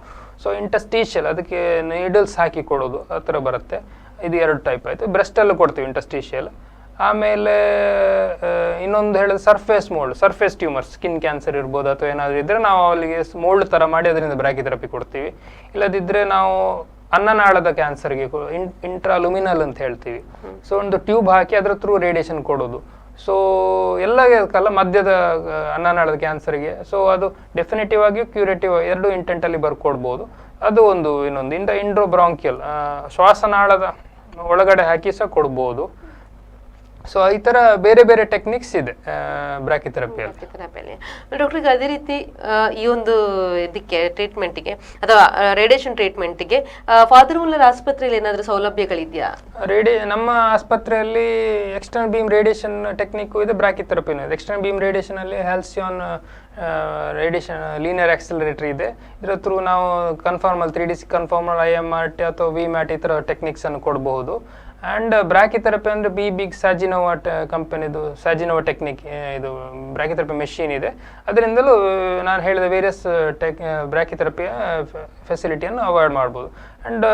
ಸೊ ಇಂಟಸ್ಟೀಷಿಯಲ್ ಅದಕ್ಕೆ ನೀಡಲ್ಸ್ ಹಾಕಿ ಕೊಡೋದು. ಆ ಥರ ಬರುತ್ತೆ. ಇದು ಎರಡು ಟೈಪ್ ಆಯಿತು. ಬ್ರೆಸ್ಟಲ್ಲೂ ಕೊಡ್ತೀವಿ ಇಂಟಸ್ಟೀಷಿಯಲ್ ಆಮೇಲೆ ಇನ್ನೊಂದು ಹೇಳಿದ surface mould surface tumour skin cancer ಇರ್ಬೋದು ಅಥವಾ ಏನಾದರೂ ಇದ್ದರೆ ನಾವು ಅಲ್ಲಿಗೆ ಮೋಲ್ಡ್ ಥರ ಮಾಡಿ ಅದರಿಂದ ಬ್ರ್ಯಾಕಿಥೆರಪಿ ಕೊಡ್ತೀವಿ. ಇಲ್ಲದಿದ್ದರೆ ನಾವು ಅನ್ನನಾಳದ ಕ್ಯಾನ್ಸರ್ಗೆ ಇಂಟ್ರಾಲುಮಿನಲ್ ಅಂತ ಹೇಳ್ತೀವಿ. ಸೊ ಒಂದು ಟ್ಯೂಬ್ ಹಾಕಿ ಅದರ ಥ್ರೂ ರೇಡಿಯೇಷನ್ ಕೊಡೋದು. ಸೊ ಎಲ್ಲದಕ್ಕಲ್ಲ ಮಧ್ಯದ ಆ, ಅನ್ನನಾಳದ ಕ್ಯಾನ್ಸರ್ಗೆ ಸೊ ಅದು ಡೆಫಿನೆಟಿವ್ ಆಗಿ ಕ್ಯೂರೇಟಿವ್ ಎರಡು ಇಂಟೆಂಟಲ್ಲಿ ಬರ್ಕೊಡ್ಬೋದು. ಅದು ಒಂದು ಇನ್ನೊಂದು ಇಂಡ್ರೋ ಇಂಡ್ರೋಬ್ರಾಂಕಿಯಲ್ ಶ್ವಾಸನಾಳದ ಒಳಗಡೆ ಹಾಕಿ ಸಹ ಕೊಡ್ಬೋದು. ಸೊ ಈ ಥರ ಬೇರೆ ಬೇರೆ ಟೆಕ್ನಿಕ್ಸ್ ಇದೆ ಬ್ರಾಕಿ ಥೆರಪಿಯಲ್ಲಿ ಡಾಕ್ಟರ್ ಈಗ ಅದೇ ರೀತಿ ಈ ಒಂದು ಇದಕ್ಕೆ ಟ್ರೀಟ್ಮೆಂಟ್ಗೆ ಅಥವಾ ರೇಡಿಯೇಷನ್ ಟ್ರೀಟ್ಮೆಂಟ್ಗೆ ಫಾದರ್ ಮುಲ್ಲರ್ ಆಸ್ಪತ್ರೆಯಲ್ಲಿ ಏನಾದರೂ ಸೌಲಭ್ಯಗಳಿದೆಯಾ? ರೇಡಿ ನಮ್ಮ ಆಸ್ಪತ್ರೆಯಲ್ಲಿ ಎಕ್ಸ್ಟರ್ನಲ್ ಬೀಮ್ ರೇಡಿಯೇಷನ್ ಟೆಕ್ನಿಕ್ ಇದೆ ಬ್ರಾಕಿಥೆರಪಿನೂ ಇದೆ. ಎಕ್ಸ್ಟರ್ನಲ್ ಬೀಮ್ ರೇಡಿಯೇಷನ್ ಅಲ್ಲಿ ಹ್ಯಾಲ್ಸಿಯಾನ್ ರೇಡಿಯೇಷನ್ ಲೀನಿಯರ್ ಆಕ್ಸಲರೇಟರ್ ಇದೆ. ಇದರ ಥ್ರೂ ನಾವು conformal three D C conformal I M R T ಅಥವಾ ವಿ ಮ್ಯಾಟ್ ಈ ಥರ ಟೆಕ್ನಿಕ್ಸನ್ನು ಕೊಡಬಹುದು. ಆ್ಯಂಡ್ ಬ್ರಾಕಿಥೆರಪಿ ಅಂದರೆ ಬಿ ಬಿಗ್ ಸಾಜಿನೋವಾ ಕಂಪನಿದು ಸಾಜಿನೋವಾ ಟೆಕ್ನಿಕ್ ಇದು ಬ್ರಾಕಿಥೆರಪಿ ಮೆಷಿನ್ ಇದೆ. ಅದರಿಂದಲೂ ನಾನು ಹೇಳಿದ ವೇರಿಯಸ್ ಟೆಕ್ ಬ್ರಾಕಿಥೆರಪಿಯ ಫೆಸಿಲಿಟಿಯನ್ನು ಅವಾಯ್ಡ್ ಮಾಡ್ಬೋದು. ಆ್ಯಂಡ್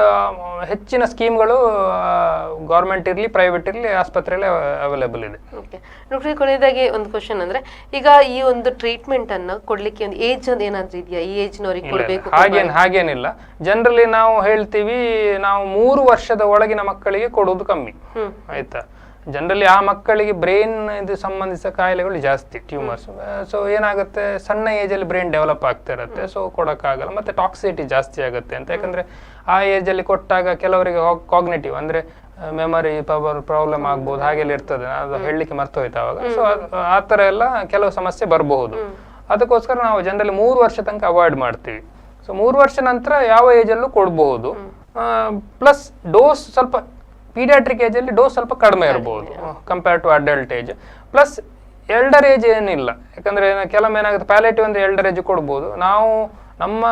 ಹೆಚ್ಚಿನ ಸ್ಕೀಮ್ಗಳು ಗೌರ್ಮೆಂಟ್ ಇರಲಿ ಪ್ರೈವೇಟ್ ಇರಲಿ ಆಸ್ಪತ್ರೆಯಲ್ಲಿ ಅವೈಲೇಬಲ್ ಇದೆ. ಓಕೆ ಡಾಕ್ಟರ್ ಕೊನೆಯದಾಗಿ ಒಂದು ಕ್ವಶನ್ ಅಂದರೆ ಈಗ ಈ ಒಂದು ಟ್ರೀಟ್ಮೆಂಟ್ ಕೊಡಲಿಕ್ಕೆ ಕೊಡ್ಲಿಕ್ಕೆ ಒಂದು ಏಜ್ ಅಂತ ಏನಾದರೂ ಇದೆಯಾ? ಈ ಏಜ್ನವ್ರಿಗೆ ಕೊಡಬೇಕು ಹಾಗೇನು ಹಾಗೇನಿಲ್ಲ. ಜನರಲಿ ನಾವು ಹೇಳ್ತೀವಿ ನಾವು ಮೂರು ವರ್ಷದ ಒಳಗಿನ ಮಕ್ಕಳಿಗೆ ಕೊಡೋದು ಕಮ್ಮಿ. ಆಯಿತಾ ಆಯ್ತಾ? ಜನರಲಿ ಆ ಮಕ್ಕಳಿಗೆ ಬ್ರೈನ್ ಇದು ಸಂಬಂಧಿಸಿದ ಕಾಯಿಲೆಗಳು ಜಾಸ್ತಿ ಟ್ಯೂಮರ್ಸ್ ಸೊ ಏನಾಗುತ್ತೆ? ಸಣ್ಣ ಏಜಲ್ಲಿ ಬ್ರೈನ್ ಡೆವಲಪ್ ಆಗ್ತಾ ಇರುತ್ತೆ. ಸೊ ಕೊಡೋಕ್ಕಾಗಲ್ಲ. ಮತ್ತೆ ಟಾಕ್ಸಿಟಿ ಜಾಸ್ತಿ ಆಗುತ್ತೆ ಅಂತ. ಯಾಕಂದ್ರೆ ಆ ಏಜಲ್ಲಿ ಕೊಟ್ಟಾಗ ಕೆಲವರಿಗೆ ಕಾಗ್ನೇಟಿವ್ ಅಂದ್ರೆ ಮೆಮೊರಿ ಪವರ್ ಪ್ರಾಬ್ಲಮ್ ಆಗ್ಬೋದು ಹಾಗೆಲ್ಲ ಇರ್ತದೆ. ಅದು ಹೇಳಲಿಕ್ಕೆ ಮರ್ತೋಯ್ತು ಅವಾಗ. ಸೊ ಆ ಥರ ಎಲ್ಲ ಕೆಲವು ಸಮಸ್ಯೆ ಬರಬಹುದು. ಅದಕ್ಕೋಸ್ಕರ ನಾವು ಜನರಲ್ಲಿ ಮೂರು ವರ್ಷ ತನಕ ಅವಾಯ್ಡ್ ಮಾಡ್ತೀವಿ. ಸೊ ಮೂರು ವರ್ಷ ನಂತರ ಯಾವ ಏಜಲ್ಲೂ ಕೊಡಬಹುದು. ಪ್ಲಸ್ ಡೋಸ್ ಸ್ವಲ್ಪ ಪೀಡಿಯಾಟ್ರಿಕ್ ಏಜಲ್ಲಿ ಡೋಸ್ ಸ್ವಲ್ಪ ಕಡಿಮೆ ಇರಬಹುದು compare to adult age plus elder age ಏನಿಲ್ಲ. ಯಾಕಂದ್ರೆ ಏನ- ಕೆಲವೊಮ್ಮೆ ಏನಾಗುತ್ತೆ ಪ್ಯಾಲೇಟಿವ್ ಅಂದ್ರೆ ಎಲ್ಡರ್ ಏಜ್ ಕೊಡ್ಬೋದು. ನಾವು ನಮ್ಮ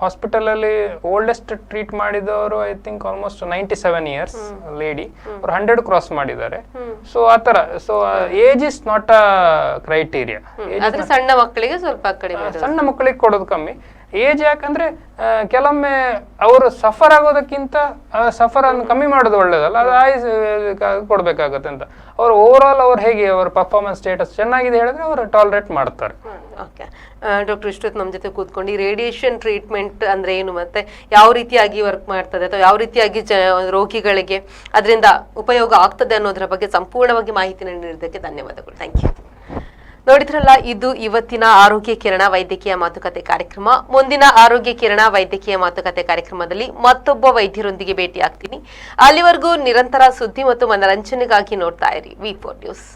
ಹಾಸ್ಪಿಟಲ್ ಅಲ್ಲಿ ಓಲ್ಡೆಸ್ಟ್ ಟ್ರೀಟ್ ಮಾಡಿದವರು I think almost ninety seven years lady ಅವ್ರು ಹಂಡ್ರೆಡ್ ಕ್ರಾಸ್ ಮಾಡಿದ್ದಾರೆ. ಸೊ ಆತರ ತರ so age is not a criteria ಸಣ್ಣ ಮಕ್ಕಳಿಗೆ ಸ್ವಲ್ಪ ಕಡಿಮೆ ಸಣ್ಣ ಮಕ್ಕಳಿಗೆ ಕೊಡೋದು ಕಮ್ಮಿ. ಏಜ್ ಯಾಕಂದ್ರೆ ಕೆಲವೊಮ್ಮೆ ಅವರು ಸಫರ್ ಆಗೋದಕ್ಕಿಂತ ಸಫರ್ ಅನ್ನು ಕಮ್ಮಿ ಮಾಡೋದು ಒಳ್ಳೇದಲ್ಲ, ಅದು ಆಯ್ಸ್ ಕೊಡ್ಬೇಕಾಗತ್ತೆ ಅಂತ. ಅವ್ರು ಓವರ್ ಆಲ್ ಅವ್ರು ಹೇಗೆ, ಅವ್ರ ಪರ್ಫಾರ್ಮೆನ್ಸ್ ಸ್ಟೇಟಸ್ ಚೆನ್ನಾಗಿದೆ ಹೇಳಿದ್ರೆ ಅವರು ಟಾಲರೇಟ್ ಮಾಡ್ತಾರೆ. ಓಕೆ ಡಾಕ್ಟರ್ ಇಷ್ಟೊತ್ತು ನಮ್ಮ ಜೊತೆ ಕೂತ್ಕೊಂಡು ಈ ರೇಡಿಯೇಷನ್ ಟ್ರೀಟ್ಮೆಂಟ್ ಅಂದ್ರೆ ಏನು ಮತ್ತೆ, ಯಾವ ರೀತಿಯಾಗಿ ವರ್ಕ್ ಮಾಡ್ತದೆ, ಅಥವಾ ಯಾವ ರೀತಿಯಾಗಿ ರೋಗಿಗಳಿಗೆ ಅದರಿಂದ ಉಪಯೋಗ ಆಗ್ತದೆ ಅನ್ನೋದರ ಬಗ್ಗೆ ಸಂಪೂರ್ಣವಾಗಿ ಮಾಹಿತಿ ನೀಡಿದ್ದಕ್ಕೆ ಧನ್ಯವಾದಗಳು. ಥ್ಯಾಂಕ್ ಯು ನೋಡಿದ್ರಲ್ಲ, ಇದು ಇವತ್ತಿನ ಆರೋಗ್ಯ ಕಿರಣ ವೈದ್ಯಕೀಯ ಮಾತುಕತೆ ಕಾರ್ಯಕ್ರಮ. ಮುಂದಿನ ಆರೋಗ್ಯ ಕಿರಣ ವೈದ್ಯಕೀಯ ಮಾತುಕತೆ ಕಾರ್ಯಕ್ರಮದಲ್ಲಿ ಮತ್ತೊಬ್ಬ ವೈದ್ಯರೊಂದಿಗೆ ಭೇಟಿ ಆಗ್ತೀನಿ ಅಲ್ಲಿವರೆಗೂ ನಿರಂತರ ಸುದ್ದಿ ಮತ್ತು ಮನರಂಜನೆಗಾಗಿ ನೋಡ್ತಾ ಇರಿ. V four news